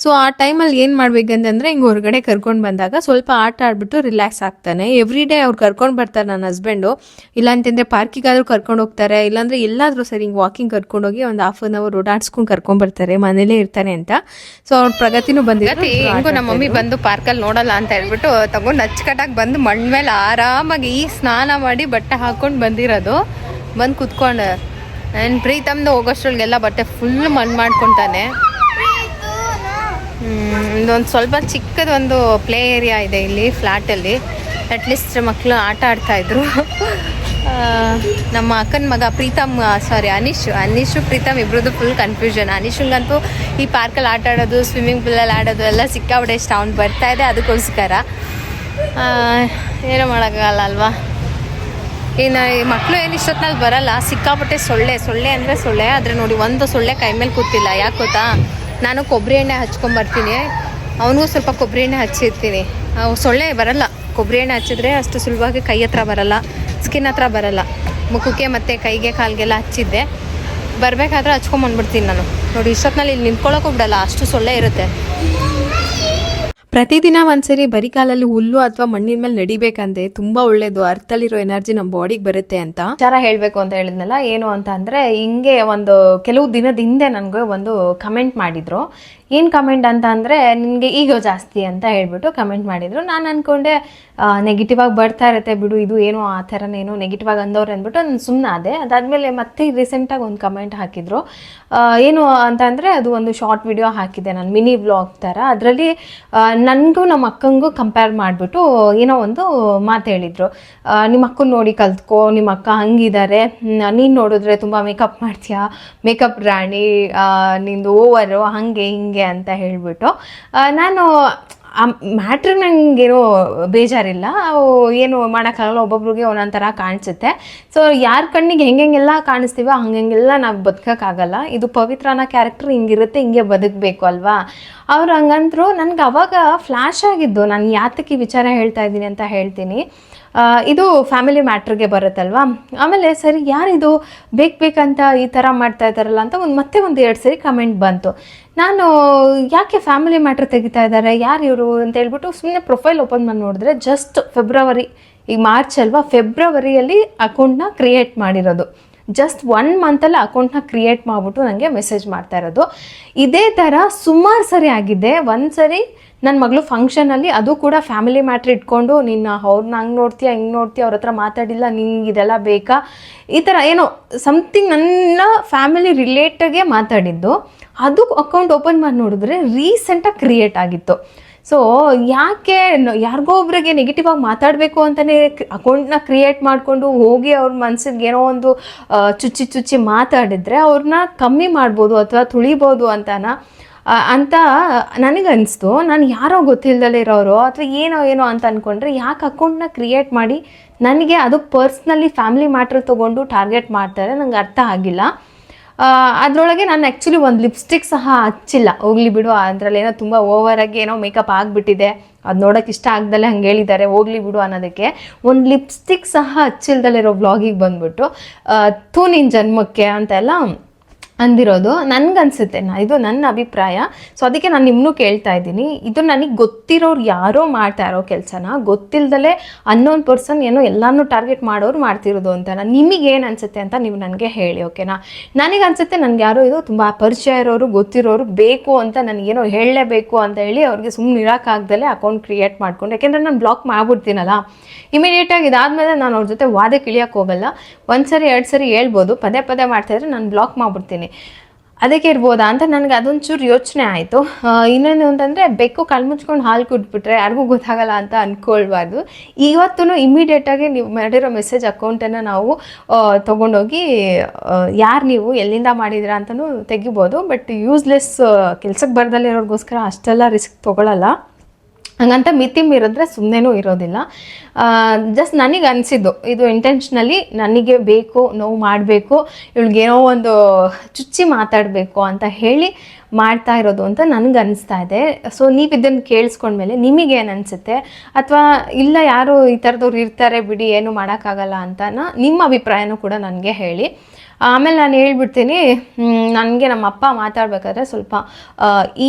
So ಆ ಟೈಮಲ್ಲಿ ಏನು ಮಾಡ್ಬೇಕಂತಂದ್ರೆ ಹಿಂಗೆ ಹೊರಗಡೆ ಕರ್ಕೊಂಡು ಬಂದಾಗ ಸ್ವಲ್ಪ ಆಟ ಆಡ್ಬಿಟ್ಟು ರಿಲ್ಯಾಕ್ಸ್ ಆಗ್ತಾನೆ. ಎವ್ರಿ ಡೇ ಅವ್ರು ಕರ್ಕೊಂಡು ಬರ್ತಾರೆ ನನ್ನ ಹಸ್ಬೆಂಡು ಇಲ್ಲ ಅಂತಂದರೆ ಪಾರ್ಕಿಗಾದರೂ ಕರ್ಕೊಂಡು ಹೋಗ್ತಾರೆ ಇಲ್ಲಾಂದರೆ ಎಲ್ಲಾದರೂ ಸರಿ ಹಿಂಗೆ ವಾಕಿಂಗ್ ಕರ್ಕೊಂಡೋಗಿ ಒಂದು ಹಾಫ್ ಅನ್ ಅವರ್ ಓಡಾಡ್ಸ್ಕೊಂಡು ಕರ್ಕೊಂಡು ಬರ್ತಾರೆ ಮನೇಲೇ ಇರ್ತಾನೆ ಅಂತ. ಸೊ ಅವ್ರ ಪ್ರಗತಿನೂ ಬಂದಿದೆ ಹೆಂಗೋ ನಮ್ಮ ಮಮ್ಮಿ ಬಂದು ಪಾರ್ಕಲ್ಲಿ ನೋಡಲ್ಲ ಅಂತ ಹೇಳ್ಬಿಟ್ಟು ತಗೊಂಡು ಅಚ್ಚುಕಟ್ಟಾಗಿ ಬಂದು ಮಣ್ಣ ಮೇಲೆ ಆರಾಮಾಗಿ ಈ ಸ್ನಾನ ಮಾಡಿ ಬಟ್ಟೆ ಹಾಕೊಂಡು ಬಂದಿರೋದು. ಬಂದು ಕುತ್ಕೊಂಡು ನನ್ನ ಪ್ರೀತಮ್ದು ಹೋಗೋಷ್ಟ್ರೊಳಗೆಲ್ಲ ಬಟ್ಟೆ ಫುಲ್ ಮಣ್ಣು ಮಾಡ್ಕೊತಾನೆ. ಇದೊಂದು ಸ್ವಲ್ಪ ಚಿಕ್ಕದೊಂದು ಪ್ಲೇ ಏರಿಯಾ ಇದೆ ಇಲ್ಲಿ ಫ್ಲ್ಯಾಟಲ್ಲಿ ಅಟ್ಲೀಸ್ಟ್ ಮಕ್ಕಳು ಆಟ ಆಡ್ತಾ ಇದ್ರು. ನಮ್ಮ ಅಕ್ಕನ ಮಗ ಪ್ರೀತಮ್ ಸಾರಿ ಅನೀಶ್. ಅನೀಶು ಪ್ರೀತಮ್ ಇಬ್ಬರದ್ದು ಫುಲ್ ಕನ್ಫ್ಯೂಷನ್ ಅನೀಶಂಗಂತೂ ಈ ಪಾರ್ಕಲ್ಲಿ ಆಟ ಆಡೋದು ಸ್ವಿಮ್ಮಿಂಗ್ ಪೂಲಲ್ಲಿ ಆಡೋದು ಎಲ್ಲ ಸಿಕ್ಕಾಬಿಟ್ಟೆ ಇಷ್ಟ. ಅವ್ನು ಬರ್ತಾ ಇದೆ, ಅದಕ್ಕೋಸ್ಕರ. ಏನೂ ಮಾಡೋಕ್ಕಾಗಲ್ಲ ಅಲ್ವಾ? ಇನ್ನು ಮಕ್ಕಳು ಏನು ಇಷ್ಟೊತ್ತಿನಲ್ಲಿ ಬರಲ್ಲ. ಸಿಕ್ಕಾಪಟ್ಟೆ ಸೊಳ್ಳೆ. ಸೊಳ್ಳೆ ಅಂದರೆ ಸೊಳ್ಳೆ. ಆದರೆ ನೋಡಿ, ಒಂದು ಸೊಳ್ಳೆ ಕೈ ಮೇಲೆ ಕೂತಿಲ್ಲ. ಯಾಕೆ ಗೊತ್ತಾ? ನಾನು ಕೊಬ್ಬರಿ ಎಣ್ಣೆ ಹಚ್ಕೊಂಬರ್ತೀನಿ. ಅವನಿಗೂ ಸ್ವಲ್ಪ ಕೊಬ್ಬರಿ ಎಣ್ಣೆ ಹಚ್ಚಿರ್ತೀನಿ. ಸೊಳ್ಳೆ ಬರಲ್ಲ. ಕೊಬ್ಬರಿ ಎಣ್ಣೆ ಹಚ್ಚಿದ್ರೆ ಅಷ್ಟು ಸುಲಭವಾಗಿ ಕೈ ಹತ್ರ ಬರಲ್ಲ ಸ್ಕಿನ್ ಹತ್ರ ಬರಲ್ಲ. ಮುಖಕ್ಕೆ ಮತ್ತು ಕೈಗೆ ಕಾಲಿಗೆಲ್ಲ ಹಚ್ಚಿದ್ದೆ. ಬರಬೇಕಾದ್ರೆ ಹಚ್ಕೊಂಬಂದ್ಬಿಡ್ತೀನಿ ನಾನು. ನೋಡಿ ಇಷ್ಟೊತ್ತಿನಲ್ಲಿ ಇಲ್ಲಿ ನಿಂತ್ಕೊಳ್ಳೋಕ್ಕೂ ಬಿಡಲ್ಲ, ಅಷ್ಟು ಸೊಳ್ಳೆ ಇರುತ್ತೆ. ಪ್ರತಿದಿನ ಒಂದ್ಸರಿ ಬರೀ ಕಾಲಲ್ಲಿ ಹುಲ್ಲು ಅಥವಾ ಮಣ್ಣಿನ ಮೇಲೆ ನಡಿಬೇಕಂದ್ರೆ ತುಂಬಾ ಒಳ್ಳೇದು. ಅರ್ಥಲ್ಲಿರೋ ಎನರ್ಜಿ ನಮ್ಮ ಬಾಡಿಗೆ ಬರುತ್ತೆ ಅಂತ. ವಿಚಾರ ಹೇಳ್ಬೇಕು ಅಂತ ಹೇಳಿದ್ನಲ್ಲ, ಏನು ಅಂತ ಅಂದ್ರೆ ಹಿಂಗೆ ಒಂದು ಕೆಲವು ದಿನದ ಹಿಂದೆ ನನಗೆ ಒಂದು ಕಮೆಂಟ್ ಮಾಡಿದ್ರು. ಏನು ಕಮೆಂಟ್ ಅಂತ ಅಂದರೆ, ನಿನಗೆ ಈಗೋ ಜಾಸ್ತಿ ಅಂತ ಹೇಳ್ಬಿಟ್ಟು ಕಮೆಂಟ್ ಮಾಡಿದ್ರು. ನಾನು ಅಂದ್ಕೊಂಡೆ ನೆಗೆಟಿವ್ ಆಗಿ ಬರ್ತಾ ಇರುತ್ತೆ ಬಿಡು, ಇದು ಏನೋ ಆ ಥರನೇನೋ ನೆಗೆಟಿವ್ ಆಗಿ ಅಂದವ್ರು ಅಂದ್ಬಿಟ್ಟು ನಾನು ಸುಮ್ಮನೆ ಅದೇ ಅದಾದಮೇಲೆ ಮತ್ತೆ ರೀಸೆಂಟಾಗಿ ಒಂದು ಕಮೆಂಟ್ ಹಾಕಿದ್ರು. ಏನು ಅಂತ ಅಂದರೆ ಅದು ಒಂದು ಶಾರ್ಟ್ ವಿಡಿಯೋ ಹಾಕಿದೆ, ನಾನು ಮಿನಿ ಬ್ಲಾಗ್ ಥರ ಅದರಲ್ಲಿ ನನಗೂ ನಮ್ಮ ಅಕ್ಕಂಗೂ ಕಂಪೇರ್ ಮಾಡಿಬಿಟ್ಟು ಏನೋ ಒಂದು ಮಾತು ಹೇಳಿದರು. ನಿಮ್ಮ ಅಕ್ಕನ ನೋಡಿ ಕಲ್ತ್ಕೋ, ನಿಮ್ಮ ಅಕ್ಕ ಹಂಗಿದ್ದಾರೆ ನೀನು ನೋಡಿದ್ರೆ ತುಂಬ ಮೇಕಪ್ ಮಾಡ್ತೀಯಾ? ಮೇಕಪ್ ರಾಣಿ ನಿಂದು ಓವರು ಹಾಗೆ ಹಿಂಗೆ ಅಂತ ಹೇಳಿಬಿಟ್ಟು. ನಾನು ಆ ಮ್ಯಾಟ್ರ್ ನನಗೇನೋ ಬೇಜಾರಿಲ್ಲ. ಏನು ಮಾಡೋಕ್ಕಾಗಲ್ಲ ಒಬ್ಬೊಬ್ರಿಗೆ ಒಂದೊಂದು ಥರ ಕಾಣಿಸುತ್ತೆ. ಸೊ ಯಾರ ಕಣ್ಣಿಗೆ ಹೆಂಗೆಲ್ಲ ಕಾಣಿಸ್ತೀವೋ ಹಂಗೆಲ್ಲ ನಾವು ಬದುಕೋಕ್ಕಾಗಲ್ಲ ಇದು ಪವಿತ್ರ ಅನ್ನೋ ಕ್ಯಾರೆಕ್ಟ್ರ್ ಹಿಂಗಿರುತ್ತೆ, ಹಿಂಗೆ ಬದುಕಬೇಕು ಅಲ್ವಾ? ಅವ್ರು ಹಂಗಂದ್ರು ನನಗೆ ಅವಾಗ ಫ್ಲ್ಯಾಶ್ ಆಗಿದ್ದು, ನಾನು ಯಾತಕ್ಕೆ ವಿಚಾರ ಹೇಳ್ತಾ ಇದ್ದೀನಿ ಅಂತ ಹೇಳ್ತೀನಿ. ಇದು ಫ್ಯಾಮಿಲಿ ಮ್ಯಾಟ್ರಿಗೆ ಬರುತ್ತಲ್ವಾ? ಆಮೇಲೆ ಸರಿ, ಯಾರಿದು ಬೇಕು ಬೇಕಂತ ಈ ಥರ ಮಾಡ್ತಾ ಇದ್ದಾರಲ್ಲ ಅಂತ ಒಂದು, ಮತ್ತೆ ಒಂದು ಎರಡು ಸರಿ ಕಮೆಂಟ್ ಬಂತು. ನಾನು ಯಾಕೆ ಫ್ಯಾಮಿಲಿ ಮ್ಯಾಟ್ರ್ ತೆಗಿತಾ ಇದ್ದಾರೆ? ಯಾರು ಇವರು ಅಂತ ಹೇಳ್ಬಿಟ್ಟು ಸುಮ್ಮನೆ ಪ್ರೊಫೈಲ್ ಓಪನ್ ಮಾಡಿ ನೋಡಿದ್ರೆ ಜಸ್ಟ್ ಫೆಬ್ರವರಿ ಈಗ ಮಾರ್ಚ್ ಅಲ್ವಾ? ಫೆಬ್ರವರಿಯಲ್ಲಿ ಅಕೌಂಟ್ನ ಕ್ರಿಯೇಟ್ ಮಾಡಿರೋದು. ಜಸ್ಟ್ ಒನ್ ಮಂತಲ್ಲಿ ಅಕೌಂಟ್ನ ಕ್ರಿಯೇಟ್ ಮಾಡಿಬಿಟ್ಟು ನನಗೆ ಮೆಸೇಜ್ ಮಾಡ್ತಾ ಇರೋದು. ಇದೇ ಥರ ಸುಮಾರು ಸರಿ ಆಗಿದೆ. ಒಂದು ಸರಿ ನನ್ನ ಮಗಳು ಫಂಕ್ಷನಲ್ಲಿ ಅದು ಕೂಡ ಫ್ಯಾಮಿಲಿ ಮ್ಯಾಟ್ರ್ ಇಟ್ಕೊಂಡು, ನಿನ್ನ ಅವ್ರನ್ನ ಹಂಗೆ ನೋಡ್ತೀಯ, ಹಿಂಗೆ ನೋಡ್ತೀಯ, ಅವ್ರ ಹತ್ರ ಮಾತಾಡಿಲ್ಲ, ನಿಂಗೆ ಇದೆಲ್ಲ ಬೇಕಾ? ಈ ಥರ ಏನೋ ಸಮಥಿಂಗ್ ನನ್ನ ಫ್ಯಾಮಿಲಿ ರಿಲೇಟಾಗೆ ಮಾತಾಡಿದ್ದು. ಅದು ಅಕೌಂಟ್ ಓಪನ್ ಮಾಡಿ ನೋಡಿದ್ರೆ ರೀಸೆಂಟಾಗಿ ಕ್ರಿಯೇಟ್ ಆಗಿತ್ತು. ಸೊ ಯಾಕೆ ಯಾರಿಗೋ ಒಬ್ರಿಗೆ ನೆಗೆಟಿವ್ ಆಗಿ ಮಾತಾಡಬೇಕು ಅಂತಲೇ ಅಕೌಂಟ್ನ ಕ್ರಿಯೇಟ್ ಮಾಡಿಕೊಂಡು ಹೋಗಿ ಅವ್ರ ಮನ್ಸಿಗೆ ಏನೋ ಒಂದು ಚುಚ್ಚಿ ಚುಚ್ಚಿ ಮಾತಾಡಿದ್ರೆ ಅವ್ರನ್ನ ಕಮ್ಮಿ ಮಾಡ್ಬೋದು ಅಥವಾ ತುಳಿಬೋದು ಅಂತನ. ಅಂತ ನನಗನ್ನಿಸ್ತು ನಾನು ಯಾರೋ ಗೊತ್ತಿಲ್ಲದಲೇ ಇರೋರು ಅಥವಾ ಏನೋ ಏನೋ ಅಂತ ಅಂದ್ಕೊಂಡ್ರೆ ಯಾಕೆ ಅಕೌಂಟ್ನ ಕ್ರಿಯೇಟ್ ಮಾಡಿ ನನಗೆ ಅದು ಪರ್ಸ್ನಲಿ ಫ್ಯಾಮಿಲಿ ಮ್ಯಾಟ್ರ್ ತೊಗೊಂಡು ಟಾರ್ಗೆಟ್ ಮಾಡ್ತಾರೆ ನಂಗೆ ಅರ್ಥ ಆಗಿಲ್ಲ. ಅದರೊಳಗೆ ನಾನು ಆ್ಯಕ್ಚುಲಿ ಒಂದು ಲಿಪ್ಸ್ಟಿಕ್ ಸಹ ಹಚ್ಚಿಲ್ಲ. ಹೋಗ್ಲಿ ಬಿಡು, ಅದರಲ್ಲಿ ಏನೋ ತುಂಬ ಓವರಾಗಿ ಏನೋ ಮೇಕಪ್ ಆಗಿಬಿಟ್ಟಿದೆ. ಅದು ನೋಡೋಕೆ ಇಷ್ಟ ಆಗ್ದಲೇ ಹಂಗೆ ಹೇಳಿದ್ದಾರೆ. ಹೋಗ್ಲಿ ಬಿಡು ಅನ್ನೋದಕ್ಕೆ. ಒಂದು ಲಿಪ್ಸ್ಟಿಕ್ ಸಹ ಹಚ್ಚಿಲ್ದಲ್ಲಿರೋ ವ್ಲಾಗಿಗೆ ಬಂದುಬಿಟ್ಟು ತೂ ನಿನ್ನ ಜನ್ಮಕ್ಕೆ ಅಂತೆಲ್ಲ ಅಂದಿರೋದು ನನ್ಗನ್ಸುತ್ತೆ ನಾ ಇದು ನನ್ನ ಅಭಿಪ್ರಾಯ. ಸೊ ಅದಕ್ಕೆ ನಾನು ನಿಮ್ಮನ್ನೂ ಕೇಳ್ತಾ ಇದ್ದೀನಿ. ಇದು ನನಗೆ ಗೊತ್ತಿರೋರು ಯಾರೋ ಮಾಡ್ತಾ ಇರೋ ಕೆಲಸನ ಗೊತ್ತಿಲ್ಲದಲೇ ಅನ್ನೋನ್ ಪರ್ಸನ್ ಏನೋ ಎಲ್ಲಾನು ಟಾರ್ಗೆಟ್ ಮಾಡೋರು ಮಾಡ್ತಿರೋದು ಅಂತ ನಿಮಗೆ ಏನು ಅನಿಸುತ್ತೆ ಅಂತ ನೀವು ನನಗೆ ಹೇಳಿ, ಓಕೆನಾ? ನನಗೆ ಅನಿಸುತ್ತೆ ನನಗೆ ಯಾರೋ ಇದು ತುಂಬ ಪರಿಚಯ ಇರೋರು, ಗೊತ್ತಿರೋರು ಬೇಕು ಅಂತ ನನಗೇನೋ ಹೇಳಲೇಬೇಕು ಅಂತ ಹೇಳಿ ಅವ್ರಿಗೆ ಸುಮ್ಮನೆ ಇರೋಕ್ಕಾಗ್ದಲೇ ಅಕೌಂಟ್ ಕ್ರಿಯೇಟ್ ಮಾಡ್ಕೊಂಡು. ಯಾಕೆಂದರೆ ನಾನು ಬ್ಲಾಕ್ ಮಾಡ್ಬಿಡ್ತೀನಲ್ಲ. ಇಮಿಡಿಯೇಟಾಗಿ ಇದಾದಮೇಲೆ ನಾನು ಅವ್ರ ಜೊತೆ ವಾದಕ್ಕೆ ಇಳಿಯೋಕ್ಕೆ ಹೋಗಲ್ಲ. ಒಂದು ಸರಿ ಎರಡು ಸರಿ ಹೇಳ್ಬೋದು. ಪದೇ ಪದೇ ಮಾಡ್ತಾಯಿದ್ರೆ ನಾನು ಬ್ಲಾಕ್ ಮಾಡ್ಬಿಡ್ತೀನಿ. ಅದಕ್ಕೆ ಇರ್ಬೋದಾ ಅಂತ ನನಗೆ ಅದೊಂಚೂರು ಯೋಚನೆ ಆಯಿತು. ಇನ್ನೊಂದು ಅಂತಂದರೆ ಬೆಕ್ಕು ಕಣ್ಣು ಮುಚ್ಕೊಂಡು ಹಾಲು ಕುಟ್ಬಿಟ್ರೆ ಯಾರಿಗೂ ಗೊತ್ತಾಗಲ್ಲ ಅಂತ ಅಂದ್ಕೊಳ್ಬಾರ್ದು ಇವತ್ತೂ ಇಮಿಡಿಯೇಟಾಗಿ ನೀವು ಮಾಡಿರೋ ಮೆಸೇಜ್ ಅಕೌಂಟನ್ನು ನಾವು ತೊಗೊಂಡೋಗಿ ಯಾರು ನೀವು, ಎಲ್ಲಿಂದ ಮಾಡಿದಿರಾ ಅಂತಲೂ ತೆಗಿಬೋದು. ಬಟ್ ಯೂಸ್ಲೆಸ್ ಕೆಲಸಕ್ಕೆ ಬರ್ದಲ್ಲಿರೋರಿಗೋಸ್ಕರ ಅಷ್ಟೆಲ್ಲ ರಿಸ್ಕ್ ತೊಗೊಳಲ್ಲ. ಹಂಗಂತ ಮಿತಿ ಮೀರಿದ್ರೆ ಸುಮ್ಮನೆನೂ ಇರೋದಿಲ್ಲ. ಜಸ್ಟ್ ನನಗೆ ಅನಿಸಿದ್ದು, ಇದು ಇಂಟೆನ್ಷನಲಿ ನನಗೆ ಬೇಕು, ನೋವು ಮಾಡಬೇಕು ಇವಳಿಗೇನೋ ಒಂದು ಚುಚ್ಚಿ ಮಾತಾಡಬೇಕು ಅಂತ ಹೇಳಿ ಮಾಡ್ತಾ ಇರೋದು ಅಂತ ನನಗೆ ಅನಿಸ್ತಾ ಇದೆ. ಸೊ ನೀವು ಇದನ್ನು ಕೇಳಿಸ್ಕೊಂಡ್ಮೇಲೆ ನಿಮಗೇನು ಅನಿಸುತ್ತೆ? ಅಥವಾ ಇಲ್ಲ ಯಾರು ಈ ಥರದವ್ರು ಇರ್ತಾರೆ ಬಿಡಿ, ಏನು ಮಾಡೋಕ್ಕಾಗಲ್ಲ ಅಂತ ನಿಮ್ಮ ಅಭಿಪ್ರಾಯನೂ ಕೂಡ ನನಗೆ ಹೇಳಿ. ಆಮೇಲೆ ನಾನು ಹೇಳ್ಬಿಡ್ತೀನಿ ನನಗೆ ನಮ್ಮ ಅಪ್ಪ ಮಾತಾಡ್ಬೇಕಾದ್ರೆ ಸ್ವಲ್ಪ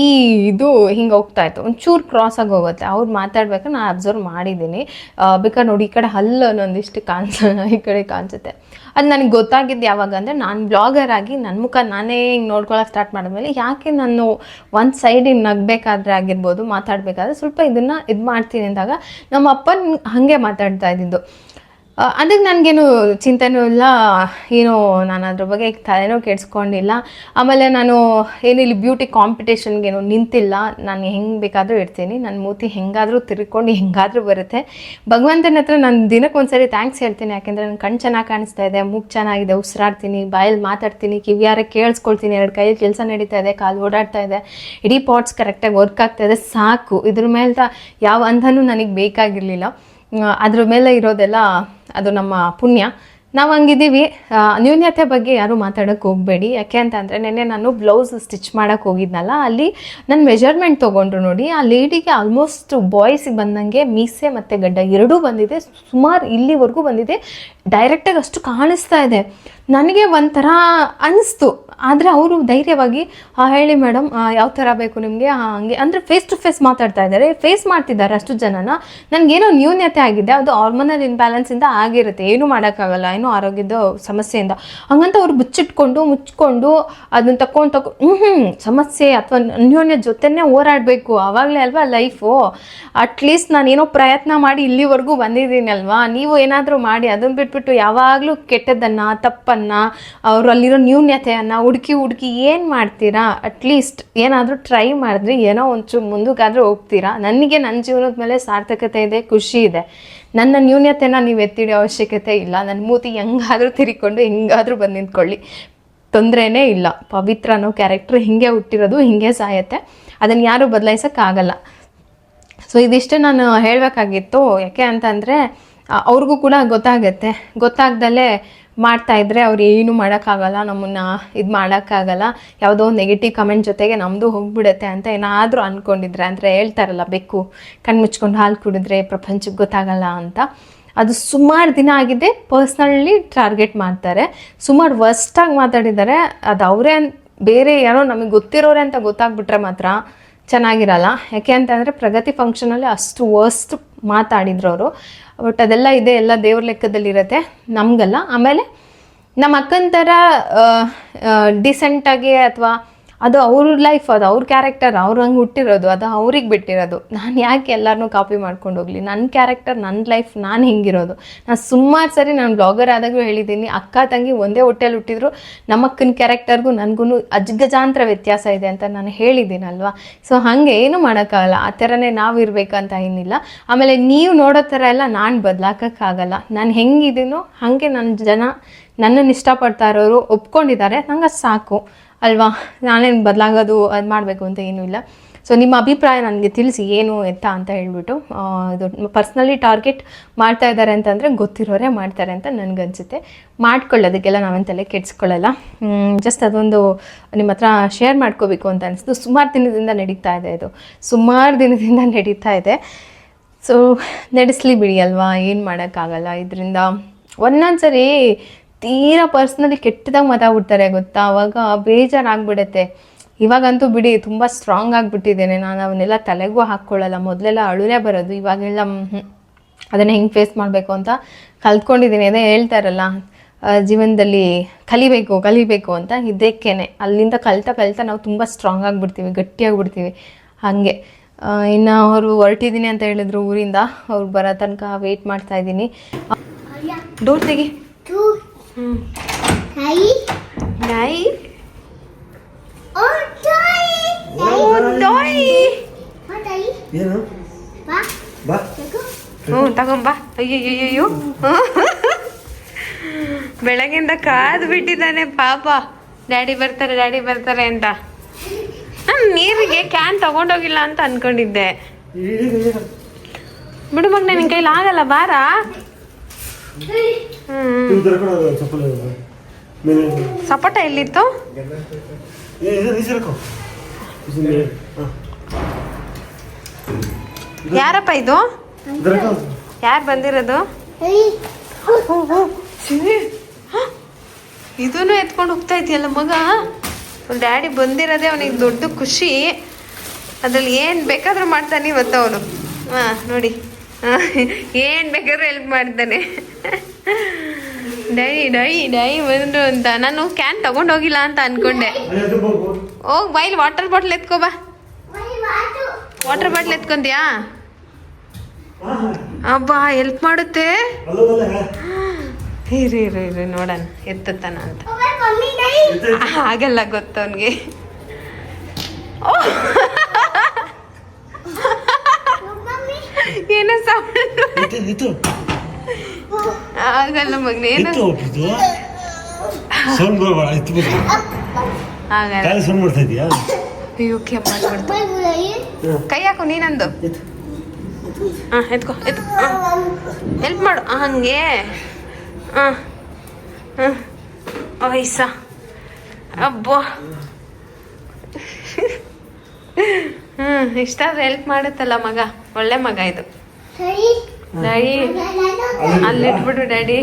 ಈ ಇದು ಹಿಂಗೆ ಹೋಗ್ತಾ ಇತ್ತು. ಒಂಚೂರು ಕ್ರಾಸಾಗಿ ಹೋಗುತ್ತೆ. ಅವ್ರು ಮಾತಾಡ್ಬೇಕಾದ್ರೆ ನಾನು ಅಬ್ಸರ್ವ್ ಮಾಡಿದ್ದೀನಿ. ಬೇಕಾದ್ರೆ ನೋಡಿ ಈ ಕಡೆ ಹಲ್ಲು ಅನ್ನೊಂದಿಷ್ಟು ಕಾಣಿಸ, ಈ ಕಡೆ ಕಾಣಿಸುತ್ತೆ. ಅದು ನನಗೆ ಗೊತ್ತಾಗಿದ್ದು ಯಾವಾಗ ಅಂದರೆ ನಾನು ಬ್ಲಾಗರ್ ಆಗಿ ನನ್ನ ಮುಖ ನಾನೇ ಹಿಂಗೆ ನೋಡ್ಕೊಳಕ್ಕೆ ಸ್ಟಾರ್ಟ್ ಮಾಡಿದ್ಮೇಲೆ ಯಾಕೆ ನಾನು ಒಂದು ಸೈಡ್ ಹಿಂಗೆ ನಗಬೇಕಾದ್ರೆ ಆಗಿರ್ಬೋದು, ಮಾತಾಡಬೇಕಾದ್ರೆ ಸ್ವಲ್ಪ ಇದನ್ನು ಇದು ಮಾಡ್ತೀನಿ ಅಂದಾಗ ನಮ್ಮ ಅಪ್ಪನ ಹಾಗೆ ಮಾತಾಡ್ತಾ ಇದ್ದಿದ್ದು. ಅದಕ್ಕೆ ನನಗೇನು ಚಿಂತೆನೂ ಇಲ್ಲ. ಏನು ನಾನು ಅದ್ರ ಬಗ್ಗೆ ತಲೆನೂ ಕೆಡಿಸ್ಕೊಂಡಿಲ್ಲ. ಆಮೇಲೆ ನಾನು ಏನು ಇಲ್ಲಿ ಬ್ಯೂಟಿ ಕಾಂಪಿಟೇಷನ್ಗೇನು ನಿಂತಿಲ್ಲ. ನಾನು ಹೆಂಗೆ ಬೇಕಾದರೂ ಇರ್ತೀನಿ. ನನ್ನ ಮೂತಿ ಹೆಂಗಾದರೂ ತಿರ್ಕೊಂಡು ಹೆಂಗಾದರೂ ಬರುತ್ತೆ. ಭಗವಂತನ ಹತ್ರ ನಾನು ದಿನಕ್ಕೆ ಒಂದ್ಸರಿ ಥ್ಯಾಂಕ್ಸ್ ಹೇಳ್ತೀನಿ. ಯಾಕೆಂದರೆ ನನ್ನ ಕಣ್ಣು ಚೆನ್ನಾಗಿ ಕಾಣಿಸ್ತಾ ಇದೆ, ಮೂಗು ಚೆನ್ನಾಗಿದೆ, ಉಸಿರಾಡ್ತೀನಿ, ಬಾಯಲ್ಲಿ ಮಾತಾಡ್ತೀನಿ, ಕಿವಿಯಾರ ಕೇಳಿಸ್ಕೊಳ್ತೀನಿ, ಎರಡು ಕೈಯಲ್ಲಿ ಕೆಲಸ ನಡೀತಾ ಇದೆ, ಕಾಲು ಓಡಾಡ್ತಾ ಇದೆ. ಇಡೀ ಪಾಟ್ಸ್ ಕರೆಕ್ಟಾಗಿ ವರ್ಕ್ ಆಗ್ತಾ ಇದೆ. ಸಾಕು. ಇದ್ರ ಮೇಲೆ ಯಾವ ಅಂಧನೂ ನನಗೆ ಬೇಕಾಗಿರಲಿಲ್ಲ. ಅದ್ರ ಮೇಲೆ ಇರೋದೆಲ್ಲ ಅದು ನಮ್ಮ ಪುಣ್ಯ. ನಾವು ಹಂಗಿದ್ದೀವಿ. ನ್ಯೂನ್ಯತೆ ಬಗ್ಗೆ ಯಾರು ಮಾತಾಡೋಕ್ಕೆ ಹೋಗಬೇಡಿ. ಯಾಕೆ ಅಂತ ಅಂದರೆ ನೆನ್ನೆ ನಾನು ಬ್ಲೌಸ್ ಸ್ಟಿಚ್ ಮಾಡೋಕ್ಕೆ ಹೋಗಿದ್ನಲ್ಲ, ಅಲ್ಲಿ ನನ್ನ ಮೆಜರ್ಮೆಂಟ್ ತೊಗೊಂಡ್ರು ನೋಡಿ, ಆ ಲೇಡಿಗೆ ಆಲ್ಮೋಸ್ಟ್ ಬಾಯ್ಸಿಗೆ ಬಂದಂಗೆ ಮೀಸೆ ಮತ್ತು ಗಡ್ಡ ಎರಡೂ ಬಂದಿದೆ. ಸುಮಾರು ಇಲ್ಲಿವರೆಗೂ ಬಂದಿದೆ. ಡೈರೆಕ್ಟಾಗಿ ಅಷ್ಟು ಕಾಣಿಸ್ತಾ ಇದೆ. ನನಗೆ ಒಂಥರ ಅನಿಸ್ತು. ಆದರೆ ಅವರು ಧೈರ್ಯವಾಗಿ ಹಾಂ ಹೇಳಿ ಮೇಡಮ್ ಯಾವ ಥರ ಬೇಕು ನಿಮಗೆ? ಹಾಗೆ. ಅಂದರೆ ಫೇಸ್ ಟು ಫೇಸ್ ಮಾತಾಡ್ತಾ ಇದ್ದಾರೆ. ಫೇಸ್ ಮಾಡ್ತಿದ್ದಾರೆ ಅಷ್ಟು ಜನನ. ನನಗೇನೋ ನ್ಯೂನ್ಯತೆ ಆಗಿದೆ. ಅದು ಹಾರ್ಮೋನಲ್ ಇನ್ಬ್ಯಾಲೆನ್ಸಿಂದ ಆಗಿರುತ್ತೆ. ಏನೂ ಮಾಡೋಕ್ಕಾಗಲ್ಲ. ಏನು ಆರೋಗ್ಯದ ಸಮಸ್ಯೆಯಿಂದ. ಹಂಗಂತ ಅವ್ರು ಮುಚ್ಚಿಟ್ಕೊಂಡು, ಮುಚ್ಕೊಂಡು ಅದನ್ನ ತಕೊಂಡು ತಗೊ ಹ್ಞೂ ಸಮಸ್ಯೆ ಅಥವಾ ಅನ್ಯೋನ್ಯ ಜೊತೆನೇ ಹೋರಾಡಬೇಕು. ಆವಾಗಲೇ ಅಲ್ವಾ ಲೈಫು ಅಟ್ಲೀಸ್ಟ್ ನಾನೇನೋ ಪ್ರಯತ್ನ ಮಾಡಿ ಇಲ್ಲಿವರೆಗೂ ಬಂದಿದ್ದೀನಲ್ವಾ ನೀವು ಏನಾದರೂ ಮಾಡಿ ಅದನ್ನು ಬಿಟ್ಬಿಟ್ಟು ಯಾವಾಗಲೂ ಕೆಟ್ಟದ್ದನ್ನು, ತಪ್ಪನ್ನು, ಅವರು ನ್ಯೂನ್ಯತೆಯನ್ನು ಹುಡುಕಿ ಹುಡುಕಿ ಏನು ಮಾಡ್ತೀರಾ? ಅಟ್ಲೀಸ್ಟ್ ಏನಾದರೂ ಟ್ರೈ ಮಾಡಿದ್ರೆ ಏನೋ ಒಂಚೂರು ಮುಂದಕ್ಕಾದರೂ ಹೋಗ್ತೀರಾ? ನನಗೆ ನನ್ನ ಜೀವನದ ಮೇಲೆ ಸಾರ್ಥಕತೆ ಇದೆ, ಖುಷಿ ಇದೆ. ನನ್ನ ನ್ಯೂನ್ಯತೆನ ನೀವು ಎತ್ತಿಡೋ ಅವಶ್ಯಕತೆ ಇಲ್ಲ. ನನ್ನ ಮೂತಿ ಹೆಂಗಾದರೂ ತಿರಿಕೊಂಡು ಹೆಂಗಾದರೂ ಬಂದು ನಿಂತ್ಕೊಳ್ಳಿ. ತೊಂದರೆನೇ ಇಲ್ಲ. ಪವಿತ್ರ ಅನ್ನೋ ಕ್ಯಾರೆಕ್ಟ್ರ್ ಹಿಂಗೆ ಹುಟ್ಟಿರೋದು, ಹಿಂಗೆ ಸಾಯತ್ತೆ. ಅದನ್ನು ಯಾರೂ ಬದಲಾಯಿಸೋಕ್ಕಾಗಲ್ಲ. ಸೊ ಇದಿಷ್ಟು ನಾನು ಹೇಳಬೇಕಾಗಿತ್ತು. ಯಾಕೆ ಅಂತಂದರೆ ಅವ್ರಿಗೂ ಕೂಡ ಗೊತ್ತಾಗತ್ತೆ. ಗೊತ್ತಾಗ್ದಲೇ ಮಾಡ್ತಾ ಇದ್ರೆ ಅವ್ರು ಏನು ಮಾಡೋಕ್ಕಾಗಲ್ಲ, ನಮ್ಮನ್ನ ಇದು ಮಾಡೋಕ್ಕಾಗಲ್ಲ. ಯಾವುದೋ ನೆಗೆಟಿವ್ ಕಮೆಂಟ್ ಜೊತೆಗೆ ನಮ್ಮದು ಹೋಗ್ಬಿಡುತ್ತೆ ಅಂತ ಏನಾದರೂ ಅಂದ್ಕೊಂಡಿದ್ರೆ ಅಂದರೆ ಹೇಳ್ತಾರಲ್ಲ, ಬೆಕ್ಕು ಕಣ್ಣು ಮುಚ್ಕೊಂಡು ಹಾಲು ಕುಡಿದ್ರೆ ಪ್ರಪಂಚಕ್ಕೆ ಗೊತ್ತಾಗಲ್ಲ ಅಂತ. ಅದು ಸುಮಾರು ದಿನ ಆಗಿದೆ ಪರ್ಸ್ನಲಿ ಟಾರ್ಗೆಟ್ ಮಾಡ್ತಾರೆ. ಸುಮಾರು ವರ್ಸ್ಟಾಗಿ ಮಾತಾಡಿದ್ದಾರೆ. ಅದು ಅವರೇ ಬೇರೆ ಯಾರೋ ನಮಗೆ ಗೊತ್ತಿರೋರೆ ಅಂತ ಗೊತ್ತಾಗ್ಬಿಟ್ರೆ ಮಾತ್ರ ಚೆನ್ನಾಗಿರಲ್ಲ. ಯಾಕೆ ಅಂತಂದರೆ ಪ್ರಗತಿ ಫಂಕ್ಷನಲ್ಲಿ ಅಷ್ಟು ವರ್ಸ್ಟ್ ಮಾತಾಡಿದ್ರು ಅವರು. ಬಟ್ ಅದೆಲ್ಲ ಇದೆ, ಎಲ್ಲ ದೇವ್ರ ಲೆಕ್ಕದಲ್ಲಿರತ್ತೆ, ನಮಗಲ್ಲ. ಆಮೇಲೆ ನಮ್ಮ ಅಕ್ಕನ ಥರ ಡಿಸೆಂಟಾಗಿ ಅಥವಾ ಅದು ಅವ್ರ ಲೈಫ್ ಅದು, ಅವ್ರ ಕ್ಯಾರೆಕ್ಟರ್ ಅವ್ರು ಹಂಗೆ ಹುಟ್ಟಿರೋದು, ಅದು ಅವ್ರಿಗೆ ಬಿಟ್ಟಿರೋದು. ನಾನು ಯಾಕೆ ಎಲ್ಲರನ್ನೂ ಕಾಪಿ ಮಾಡ್ಕೊಂಡು ಹೋಗಲಿ? ನನ್ನ ಕ್ಯಾರೆಕ್ಟರ್ ನನ್ನ ಲೈಫ್ ನಾನು ಹಿಂಗಿರೋದು? ನಾನು ಸುಮಾರು ಸರಿ ನಾನು ಬ್ಲಾಗರ್ ಆದಾಗೂ ಹೇಳಿದ್ದೀನಿ ಅಕ್ಕ ತಂಗಿ ಒಂದೇ ಹೊಟ್ಟೆಲಿ ಹುಟ್ಟಿದ್ರು, ನಮ್ಮಕ್ಕನ ಕ್ಯಾರೆಕ್ಟರ್ಗೂ ನನಗೂ ಅಜ್ಗಜಾಂತರ ವ್ಯತ್ಯಾಸ ಇದೆ ಅಂತ ನಾನು ಹೇಳಿದ್ದೀನಲ್ವಾ ಸೊ ಹಾಗೆ ಏನು ಮಾಡೋಕ್ಕಾಗಲ್ಲ. ಆ ಥರನೇ ನಾವು ಇರಬೇಕಂತ ಏನಿಲ್ಲ. ಆಮೇಲೆ ನೀವು ನೋಡೋ ಥರ ಎಲ್ಲ ನಾನು ಬದಲಾಕೋಕ್ಕಾಗಲ್ಲ. ನಾನು ಹೆಂಗಿದ್ದೀನೋ ಹಾಗೆ ನನ್ನ ಜನ ನನ್ನನ್ನು ಇಷ್ಟಪಡ್ತಾ ಇರೋರು ಒಪ್ಕೊಂಡಿದ್ದಾರೆ, ನಂಗೆ ಸಾಕು. ಅಲ್ವಾ? ನಾನೇನು ಬದಲಾಗೋದು, ಅದು ಮಾಡಬೇಕು ಅಂತ ಏನೂ ಇಲ್ಲ. ಸೊ ನಿಮ್ಮ ಅಭಿಪ್ರಾಯ ನನಗೆ ತಿಳಿಸಿ, ಏನು ಎತ್ತ ಅಂತ ಹೇಳ್ಬಿಟ್ಟು ಇದು ಪರ್ಸ್ನಲಿ ಟಾರ್ಗೆಟ್ ಮಾಡ್ತಾ ಇದ್ದಾರೆ ಅಂತಂದರೆ ಗೊತ್ತಿರೋರೇ ಮಾಡ್ತಾರೆ ಅಂತ ನನಗನ್ಸುತ್ತೆ. ಮಾಡ್ಕೊಳ್ಳೋದಕ್ಕೆಲ್ಲ ತಲೆ ಕೆಡಿಸ್ಕೊಳ್ಳಲ್ಲ. ಜಸ್ಟ್ ಅದೊಂದು ನಿಮ್ಮ ಹತ್ರ ಶೇರ್ ಮಾಡ್ಕೋಬೇಕು ಅಂತ ಅನಿಸ್ತು. ಸುಮಾರು ದಿನದಿಂದ ನಡೀತಾ ಇದೆ ಇದು. ಸುಮಾರು ದಿನದಿಂದ ನಡೀತಾ ಇದೆ. ಸೊ ನಡೆಸ್ಲಿ ಬಿಡಿ ಅಲ್ವಾ? ಏನು ಮಾಡೋಕ್ಕಾಗಲ್ಲ. ಇದರಿಂದ ಒಂದೊಂದು ಸರಿ ತೀರಾ ಪರ್ಸ್ನಲಿ ಕೆಟ್ಟದಾಗ ಮಾತಾಡ್ಬಿಡ್ತಾರೆ ಗೊತ್ತಾ? ಅವಾಗ ಬೇಜಾರಾಗ್ಬಿಡತ್ತೆ. ಇವಾಗಂತೂ ಬಿಡಿ, ತುಂಬ ಸ್ಟ್ರಾಂಗ್ ಆಗಿಬಿಟ್ಟಿದ್ದೇನೆ. ನಾನು ಅವನ್ನೆಲ್ಲ ತಲೆಗೂ ಹಾಕ್ಕೊಳ್ಳಲ್ಲ. ಮೊದಲೆಲ್ಲ ಅಳುರೇ ಬರೋದು, ಇವಾಗೆಲ್ಲ. ಅದನ್ನು ಹೆಂಗೆ ಫೇಸ್ ಮಾಡಬೇಕು ಅಂತ ಕಲ್ತ್ಕೊಂಡಿದ್ದೀನಿ. ಅದೇ ಹೇಳ್ತಾರಲ್ಲ ಜೀವನದಲ್ಲಿ ಕಲಿಬೇಕು ಕಲಿಬೇಕು ಅಂತ ಇದಕ್ಕೇನೆ ಅಲ್ಲಿಂದ ಕಲಿತಾ ಕಲ್ತಾ ನಾವು ತುಂಬ ಸ್ಟ್ರಾಂಗ್ ಆಗಿಬಿಡ್ತೀವಿ, ಗಟ್ಟಿಯಾಗ್ಬಿಡ್ತೀವಿ. ಹಾಗೆ ಇನ್ನು ಅವರು ಹೊರಟಿದ್ದೀನಿ ಅಂತ ಹೇಳಿದ್ರು ಊರಿಂದ. ಅವ್ರು ಬರೋ ತನಕ ವೆಯ್ಟ್ ಮಾಡ್ತಾ ಇದ್ದೀನಿ. ಡೋರ್ ತೆಗಿ. ನಾಯಿ? oh. ನಾಯಿ? ಏನು? ಬಾ. Jago. ಹ್ಞೂ ತಗೊಂಬಾ ಬೆಳಗಿಂದ ಕಾದು ಬಿಟ್ಟಿದ್ದಾನೆ ಪಾಪ. ಡ್ಯಾಡಿ ಬರ್ತಾರೆ ಡ್ಯಾಡಿ ಬರ್ತಾರೆ ಅಂತ. ನಾನು ನೀರಿಗೆ ಕ್ಯಾನ್ ತಗೊಂಡೋಗಿಲ್ಲ ಅಂತ ಅನ್ಕೊಂಡಿದ್ದೆ. ಬಿಡು ಮಗ ನಿನ್ನ ಕೈಲಿ ಆಗಲ್ಲ ಬಾರ ಹ್ಮ್ ನೀವು ತರ್ಕೊಂಡು ಚಪ್ಪಲ್ ಮೇಲೆ ಸಪೋಟ ಎಲ್ಲಿತ್ತು? ಯಾರಪ್ಪ ಇದು? ಯಾರು ಬಂದಿರೋದು? ಇದನ್ನು ಎತ್ಕೊಂಡು ಹೋಗ್ತಾ ಇದೆಯಲ್ಲ ಮಗ? ಡ್ಯಾಡಿ ಬಂದಿರೋದೇ ಅವನಿಗೆ ದೊಡ್ಡ ಖುಷಿ. ಅದ್ರಲ್ಲಿ ಏನು ಬೇಕಾದ್ರೂ ಮಾಡ್ತಾನೆ ಇವತ್ತು ಅವನು. ಹಾಂ ನೋಡಿ. ಏನು ಬೇಕಾದ್ರೂ ಹೆಲ್ಪ್ ಮಾಡ್ತಾನೆ. ಡೈ ಡೈ ಡೈ ಬಂದ್ರು ಅಂತ. ನಾನು ಕ್ಯಾನ್ ತಗೊಂಡೋಗಿಲ್ಲ ಅಂತ ಅನ್ಕೊಂಡೆ. ಹೋಗ್ ಬೈಲ್ ವಾಟರ್ ಬಾಟ್ಲ್ ಎತ್ಕೋ ಬಾ. What do you water bottle ಎತ್ಕೊಂತೀಯಾ ಅಬ್ಬಾ ಹೆಲ್ಪ್ ಮಾಡುತ್ತೆ ಇರಿ ಇರಿ ನೋಡೋಣ, ಎತ್ತತ್ತಾನ ಅಂತ. ಆಗಲ್ಲ ಗೊತ್ತವನ್ಗೆ Mommy. ಏನೋ ಸೌಂಡ್ ಇತ್ತು ಆಗಲ್ಲ ಮಗನೇ ಏನೋ? ಇತ್ತು ಒಪ್ಪಿದ್ದು. ಸೌಂಡ್ ಬರಬೇಡ ಇತ್ತು ಬಿಡು. ಆಗಲ್ಲ. ಕಾಲಿ ಸೌಂಡ್ ಮಾಡ್ತಾ ಇದೀಯಾ? ಅಯ್ಯೋ bye. ಕೈ ಹಾಕು ನೀನಂದು. ಹಾಂ ಎತ್ಕೋ ಎತ್ ಹೆಲ್ಪ್ ಮಾಡು. ಹಂಗೆ. ಹಾಂ. ಹಾಂ. ವಯಸ್ಸ ಅಬ್ಬೋ. ಹ್ಞೂ ಇಷ್ಟಾದ್ರೆ ಹೆಲ್ಪ್ ಮಾಡುತ್ತಲ್ಲ ಮಗ? ಒಳ್ಳೆ ಮಗ ಇದು. ಡ್ಯಾಡಿ ಅಲ್ಲಿಟ್ಬಿಡು ಡ್ಯಾಡಿ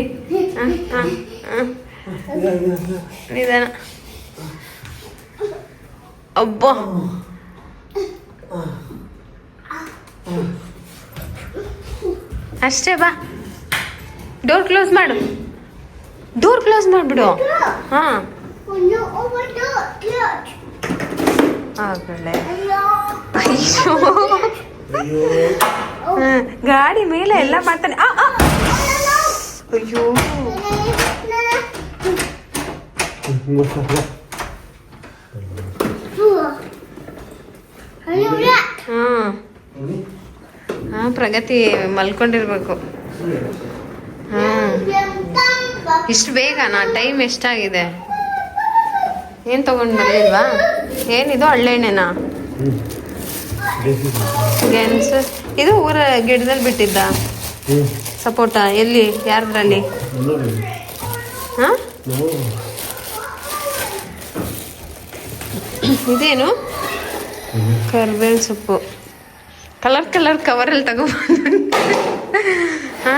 ನಿಧಾನ. ಅಬ್ಬಾ. ಅಷ್ಟೇ ಬಾ. ಡೋರ್ ಕ್ಲೋಸ್ ಮಾಡು. ಡೋರ್ ಕ್ಲೋಸ್ ಮಾಡಿಬಿಡು. ಹಾಂ. ಆಗಲೇ ಅಯ್ಯೋ. ಗಾಡಿ ಮೇಲೆ ಎಲ್ಲ ಮಾಡ್ತಾನೆ. ಅಯ್ಯೋ. ಹಾ ಪ್ರಗತಿ ಮಲ್ಕೊಂಡಿರ್ಬೇಕು. ಹ್ಮ್. ಇಷ್ಟು ಬೇಗನಾ ಟೈಮ್ ಎಷ್ಟಾಗಿದೆ? ಏನ್ ತಗೊಂಡ್ ಬರ್ಲಿಲ್ವಾ ಏನಿದು ಹಳ್ಳೆಣ್ಣೆನಾ? ಗೆಣಸು. ಇದು ಊರ ಗಿಡದಲ್ಲಿ ಬಿಟ್ಟಿದ್ದ? ಸಪೋಟ, ಎಲ್ಲಿ, ಯಾರದ್ರಲ್ಲಿ? ಹಾ? ಇದೇನು? ಕರ್ಬೇವಿನ ಸೊಪ್ಪು. ಕಲರ್ ಕಲರ್ ಕವರಲ್ಲಿ ತಗೋಬೋದು ಹಾ?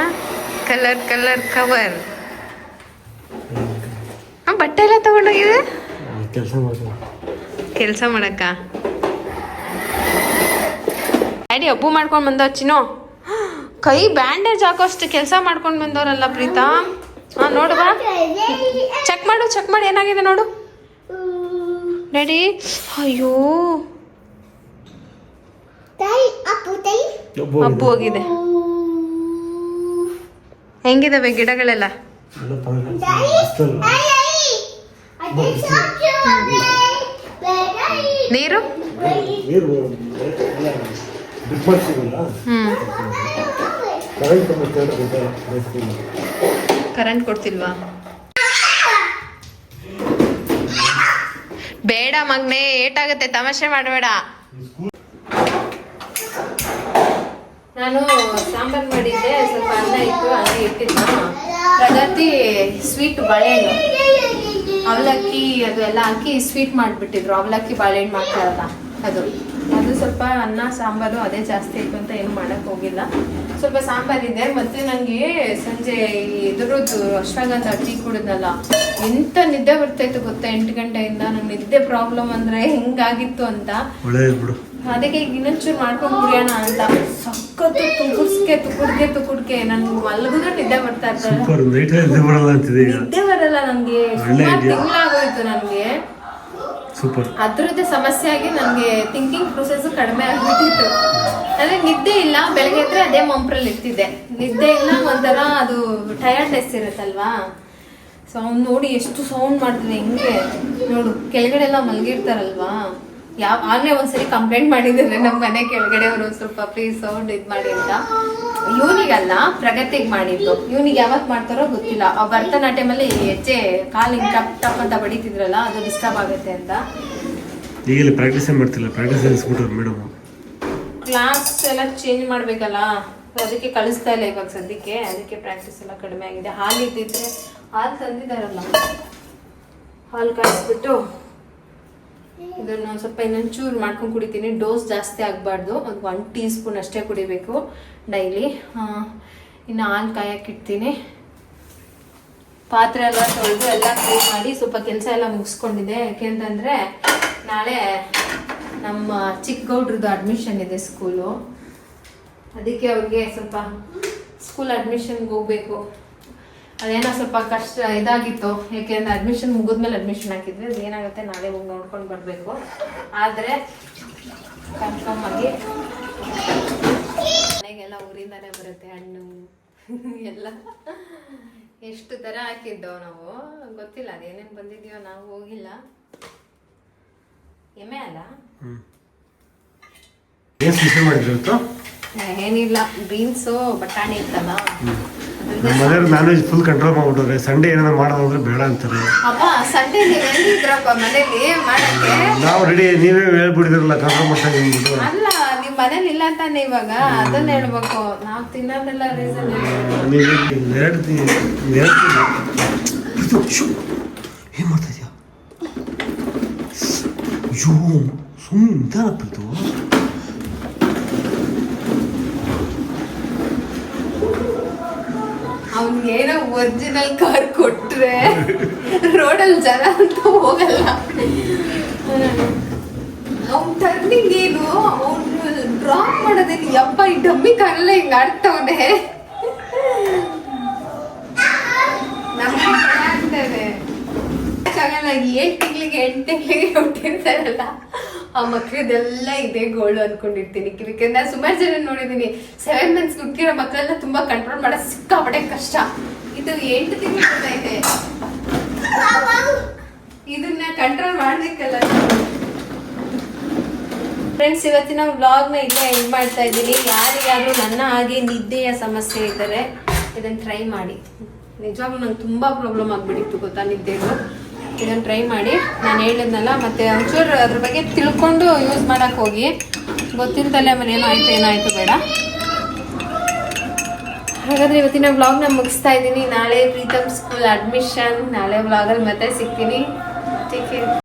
ಕಲರ್ ಕಲರ್ ಕವರ್ ಹಾ ಬಟ್ಟೆ ಎಲ್ಲ ತಗೊಂಡೋಗಿದೆ ಕೆಲಸ ಕೆಲಸ ಮಾಡಕ್ಕ? ಡ್ಯಾಡಿ ಅಪ್ಪು ಮಾಡ್ಕೊಂಡು ಬಂದ ಚಿನೋ ಕೈ ಬ್ಯಾಂಡೇಜ್ ಹಾಕೋಷ್ಟು ಕೆಲಸ ಮಾಡ್ಕೊಂಡು ಬಂದವರಲ್ಲ ಪ್ರೀತಾ. ಹಾ ನೋಡು ಬಾ. ಚೆಕ್ ಮಾಡು ಚೆಕ್ ಮಾಡಿ ಏನಾಗಿದೆ ನೋಡು. ಡ್ಯಾಡಿ ಅಯ್ಯೋ. ಅಪ್ಪು. ಹಬ್ಬು ಹೋಗಿದೆ. ಹೆಂಗಿದಾವೆ ಗಿಡಗಳೆಲ್ಲ? ನೀರು? ನೀರು ಕರೆಂಟ್ ಕೊಡ್ತಿಲ್ವಾ? ಬೇಡ ಮಗ್ನೆ ಏಟಾಗುತ್ತೆ ತಮಾಷೆ ಮಾಡಬೇಡ. ನಾನು ಸಾಂಬಾರ್ ಮಾಡಿದ್ದೆ ಸ್ವಲ್ಪ ಅನ್ನ ಇತ್ತು ಅನ್ನ ಇಟ್ಟಿದ್ದೆ ಪ್ರಗತಿ ಸ್ವೀಟ್ ಬಾಳೆಹಣ್ಣು. ಅವಲಕ್ಕಿ ಅದು ಎಲ್ಲ ಹಾಕಿ ಸ್ವೀಟ್ ಮಾಡಿಬಿಟ್ಟಿದ್ರು. ಅವಲಕ್ಕಿ ಬಾಳೆಹಣ್ಣು ಮಾಡ್ತಾರಲ್ಲ ಅದು. ಅದು ಸ್ವಲ್ಪ ಅನ್ನ ಸಾಂಬಾರು ಅದೇ ಜಾಸ್ತಿ ಇತ್ತು ಅಂತ ಏನು ಮಾಡಕ್ ಹೋಗಿಲ್ಲ. ಸ್ವಲ್ಪ ಸಾಂಬಾರ್ ಇದೆ. ಮತ್ತೆ ನನಗೆ ಸಂಜೆ ಈ ಇದ್ರದ್ದು ಅಶ್ವಗಂಧ ಟೀ ಕುಡಿದ್ನಲ್ಲ ಎಂತ ನಿದ್ದೆ ಬರ್ತಾಯಿತ್ತು ಗೊತ್ತಾ? ಎಂಟು ಗಂಟೆಯಿಂದ ನಂಗೆ ನಿದ್ದೆ ಪ್ರಾಬ್ಲಮ್ ಅಂದ್ರೆ ಹೆಂಗಾಗಿತ್ತು ಅಂತ. ಅದಕ್ಕೆ ಈಗ ಇನ್ನೊಂಚೂರು ಮಾಡ್ಕೊಂಡು ಕುಡಿಯೋಣ ಅಂತ. ಸಖತ್ತು ತುಕುಡ್ಸ್ಕೆ ತುಕುಡ್ಗೆ ತುಕುಡ್ಗೆ ನನ್ಗೆ ಮಲಗಿದ್ರೆ ನಿದ್ದೆ ಬರ್ತಾ ಇರ್ತಾರೆ ನಿದ್ದೆ ಬರಲ್ಲ ನನಗೆ. ಸುಮಾರು. ತಿಂಗಳಾಗೋಯ್ತು ನನ್ಗೆ. ಸೂಪರ್. ಅದ್ರದ್ದೇ ಸಮಸ್ಯೆ ಆಗಿ ನನಗೆ ಥಿಂಕಿಂಗ್ ಪ್ರೊಸೆಸ್ ಕಡಿಮೆ ಆಗ್ಬಿಟ್ಟಿತ್ತು. ಅಂದ್ರೆ ನಿದ್ದೆ ಇಲ್ಲ ಬೆಳಗ್ಗೆ ಇದ್ರೆ ಅದೇ ಮಂಪ್ರಲ್ಲಿ ಇರ್ತಿದ್ದೆ. ನಿದ್ದೆ ಇಲ್ಲ ಒಂಥರ ಅದು ಟಯರ್ಡ್ನೆಸ್ ಇರುತ್ತಲ್ವಾ? ಸೊ ಅವ್ನು ನೋಡಿ ಎಷ್ಟು ಸೌಂಡ್ ಮಾಡ್ತಿದೆ ಹೆಂಗೆ. ನೋಡು ಕೆಳಗಡೆ ಎಲ್ಲ ಮಲಗಿರ್ತಾರಲ್ವಾ? ಯಾವ ಆಗ್ಲೇ ಒಂದ್ಸರಿ ಕಂಪ್ಲೇಂಟ್ ಮಾಡಿದ್ರೆ ನಮ್ಮ ಮನೆ ಕೆಳಗಡೆ ಅವರು ಸ್ವಲ್ಪ ಪ್ಲೀಸ್ ಸೌಂಡ್ ಇದು ಮಾಡಿ ಅಂತ. ಇವನಿಗಲ್ಲ ಪ್ರಗತಿಗೆ ಮಾಡಿದ್ದು. ಇವನಿಗೆ ಯಾವತ್ತು ಮಾಡ್ತಾರೋ ಗೊತ್ತಿಲ್ಲ. ಆ ಭರತನಾಟ್ಯಮಲ್ಲಿ ಹೆಜ್ಜೆ ಹಿಂಗೆ ಟಪ್ ಟಪ್ ಅಂತ ಬಡಿತಿದ್ರಲ್ಲ ಅದು ಡಿಸ್ಟರ್ಬ್ ಆಗುತ್ತೆ ಅಂತ. ಈಗಲೇ ಪ್ರಾಕ್ಟೀಸ್ ಮಾಡ್ತಿಲ್ಲ? ಪ್ರಾಕ್ಟೀಸ್ ಅನ್ಸ್ಬಿಟ್ರು ಮೇಡಮ್ ಕ್ಲಾಸ್ ಎಲ್ಲ ಚೇಂಜ್ ಮಾಡಬೇಕಲ್ಲ? ಅದಕ್ಕೆ ಕಳಿಸ್ತಾ ಇಲ್ಲ ಇವಾಗ ಸದ್ಯಕ್ಕೆ. ಅದಕ್ಕೆ ಪ್ರಾಕ್ಟೀಸ್ ಎಲ್ಲ ಕಡಿಮೆ ಆಗಿದೆ. ಹಾಲು ಇದ್ದಿದ್ರೆ ಹಾಲು ತಂದಿದ್ದಾರಲ್ಲ. ಹಾಲು ಕಾಯಿಸ್ಬಿಟ್ಟು ಇದನ್ನು ಸ್ವಲ್ಪ ಸ್ವಲ್ಪ ಇನ್ನೊಂಚೂರು ಮಾಡ್ಕೊಂಡು ಕುಡಿತೀನಿ. ಡೋಸ್ ಜಾಸ್ತಿ ಆಗಬಾರ್ದು. ಒಂದು ಒನ್ ಟೀ ಸ್ಪೂನ್ ಅಷ್ಟೇ ಕುಡಿಬೇಕು ಡೈಲಿ. ಇನ್ನು ಹಾಲು ಕಾಯಕ್ಕಿಡ್ತೀನಿ ಪಾತ್ರೆ ಎಲ್ಲ ತೊಳೆದು ಎಲ್ಲ ಕ್ಲೀನ್ ಮಾಡಿ ಸ್ವಲ್ಪ ಕೆಲಸ ಎಲ್ಲ ಮುಗಿಸ್ಕೊಂಡಿದ್ದೆ. ಯಾಕೆಂತಂದರೆ ನಾಳೆ ನಮ್ಮ ಚಿಕ್ಕ ಗೌಡ್ರದ್ದು ಅಡ್ಮಿಷನ್ ಇದೆ ಸ್ಕೂಲು ಅದಕ್ಕೆ ಅವ್ರಿಗೆ ಸ್ವಲ್ಪ ಸ್ಕೂಲ್ ಅಡ್ಮಿಷನ್ಗೆ ಹೋಗ್ಬೇಕು. ಅದೇನೋ ಸ್ವಲ್ಪ ಕಷ್ಟ ಇದಾಗಿತ್ತು ಯಾಕೆಂದ್ರೆ ಅಡ್ಮಿಷನ್ ಮುಗಿದ್ಮೇಲೆ ಅಡ್ಮಿಷನ್ ಹಾಕಿದ್ರೆ ಅದು ಏನಾಗುತ್ತೆ ನಾಳೆ ಹೋಗಿ ನೋಡ್ಕೊಂಡು ಬರಬೇಕು. ಆದರೆ ಕನ್ಫರ್ಮ್ ಆಗಿ ಮನೆಗೆಲ್ಲ ಊರಿಂದಾನೆ ಬರುತ್ತೆ ಹಣ್ಣು ಎಲ್ಲ. ಎಷ್ಟು ಥರ ಹಾಕಿದ್ದೋ ನಾವು ಗೊತ್ತಿಲ್ಲ ಅದೇನೇನು ಬಂದಿದೆಯೋ ನಾವು ಹೋಗಿಲ್ಲ. ಎಮ್ಮೆ ಅಲ್ಲ? ಏನಿಲ್ಲ ಬೀನ್ಸು ಬಟಾಣಿ ಇತ್ತಲ್ಲ? ನಮ್ಮ ಮನೆಯವ್ರು ನಾನ್ ವೆಜ್ ಫುಲ್ ಕಂಟ್ರೋಲ್ ಮಾಡ್ಬಿಟ್ರೆ ಸಂಡೇ ಏನಾದ್ರು ಮಾಡೋದು ಅಂದ್ರೆ ಬೇಡ ಅಂತಾರೆ. ಅಪ್ಪ ಸಂಡೇ ನೀವು ಎಲ್ಲಿದ್ರಪ್ಪ ಮನೇಲಿ? ಮಾಡಕ್ಕೆ? ನಾವು ರೆಡಿ ನೀವೇ ಹೇಳ್ಬಿಟ್ಟಿದ್ರಲ್ಲ ಕಂಟ್ರೋಲ್ ಮಾಡ್ತಾ ಅಂದ್ಬಿಟ್ಟು. ಅಲ್ಲ ನಿಮ್ಮ ಮನೇಲಿ ಇಲ್ಲ ಅಂತಾನೆ ಇವಾಗ. ಅದನ್ನ ಹೇಳ್ಬೇಕು. ನಾವ್ ತಿನ್ನೋದೆಲ್ಲ ರೀಸನ್ ನೀವು ಎರಡು ಎರಡು ಏನು ಮಾಡ್ತಾ ಇದೆಯಾ? ಅಯ್ಯೋ ಸುಮ್ಮನೆ ನಿಧಾನಪ್ಪ ಇದು. ಅವ್ನಿಗೆ ಏನೋ ಒರಿಜಿನಲ್ ಕಾರ್ ಕೊಟ್ರೆ ರೋಡಲ್ಲಿ ಜನ ಅಂತ ಹೋಗಲ್ಲ. ಅವ್ನ ಟರ್ನಿಂಗ್ ಏನು? ಅವ್ನ ಡ್ರಾಪ್ ಮಾಡೋದೇನು? ಯಪ್ಪ ಈ ಡಮ್ಮಿ ಕಾರಲ್ಲ ಹಿಂಗ್ ಆಡ್ತವನೆ? ನಮ್ಮ ಏಳು ತಿಂಗಳಿಗೆ ಎಂಟು ತಿಂಗಳಿಗೆ ಹುಟ್ಟಿರ್ತಾರಲ್ಲ. ಆ ಮಕ್ಳದೆಲ್ಲ ಇದೆ ಗೋಲ್ಡ್ ಅನ್ಕೊಂಡಿರ್ತೀನಿ. ಯಾಕಂದ್ರೆ ನಾನು ಸುಮಾರು ಜನ ನೋಡಿದೀನಿ ಸೆವೆನ್ ಮಂತ್ಸ್ ಹುಟ್ಟಿರೋ ಮಕ್ಕಳೆಲ್ಲ ತುಂಬಾ ಕಂಟ್ರೋಲ್ ಮಾಡೋದು ಸಿಕ್ಕಾಪಟ್ಟೆ ಕಷ್ಟ. ಇದು ಎಂಟು ತಿಂಗಳು ಇದೆ ಇದನ್ನ ಕಂಟ್ರೋಲ್ ಮಾಡ್ಬೇಕಲ್ಲ ಫ್ರೆಂಡ್ಸ್ ಇವತ್ತಿನ ವ್ಲಾಗ್ನ ಇಲ್ಲೇ ಎಂಡ್ ಮಾಡ್ತಾ ಇದ್ದೀನಿ. ಯಾರಿಗಾದ್ರೂ ನನ್ನ ಹಾಗೆ ನಿದ್ದೆಯ ಸಮಸ್ಯೆ ಇದ್ದರೆ ಇದನ್ನ ಟ್ರೈ ಮಾಡಿ. ನಿಜವಾಗ್ಲೂ ನಂಗೆ ತುಂಬ ಪ್ರಾಬ್ಲಮ್ ಆಗ್ಬಿಟ್ಟಿತ್ತು ಗೊತ್ತಾ ನಿದ್ದೆದು ಇದನ್ನು ಟ್ರೈ ಮಾಡಿ ನಾನು ಹೇಳಿದ್ನಲ್ಲ, ಮತ್ತೆ ಒಂಚೂರು ಅದ್ರ ಬಗ್ಗೆ ತಿಳ್ಕೊಂಡು ಯೂಸ್ ಮಾಡೋಕ್ಕೆ ಹೋಗಿ. ಗೊತ್ತಿಲ್ದಲ್ಲೇ ಆಮೇಲೆ ಏನೋ ಆಯ್ತು ಏನೋ ಆಯ್ತು ಬೇಡ. ಹಾಗಾದರೆ ಇವತ್ತಿನ ವ್ಲಾಗ್ನ ಮುಗಿಸ್ತಾ ಇದ್ದೀನಿ. ನಾಳೆ ಪ್ರೀತಮ್ ಸ್ಕೂಲ್ ಅಡ್ಮಿಷನ್ ನಾಳೆ ವ್ಲಾಗಲ್ಲಿ ಮತ್ತೆ ಸಿಗ್ತೀನಿ. Take care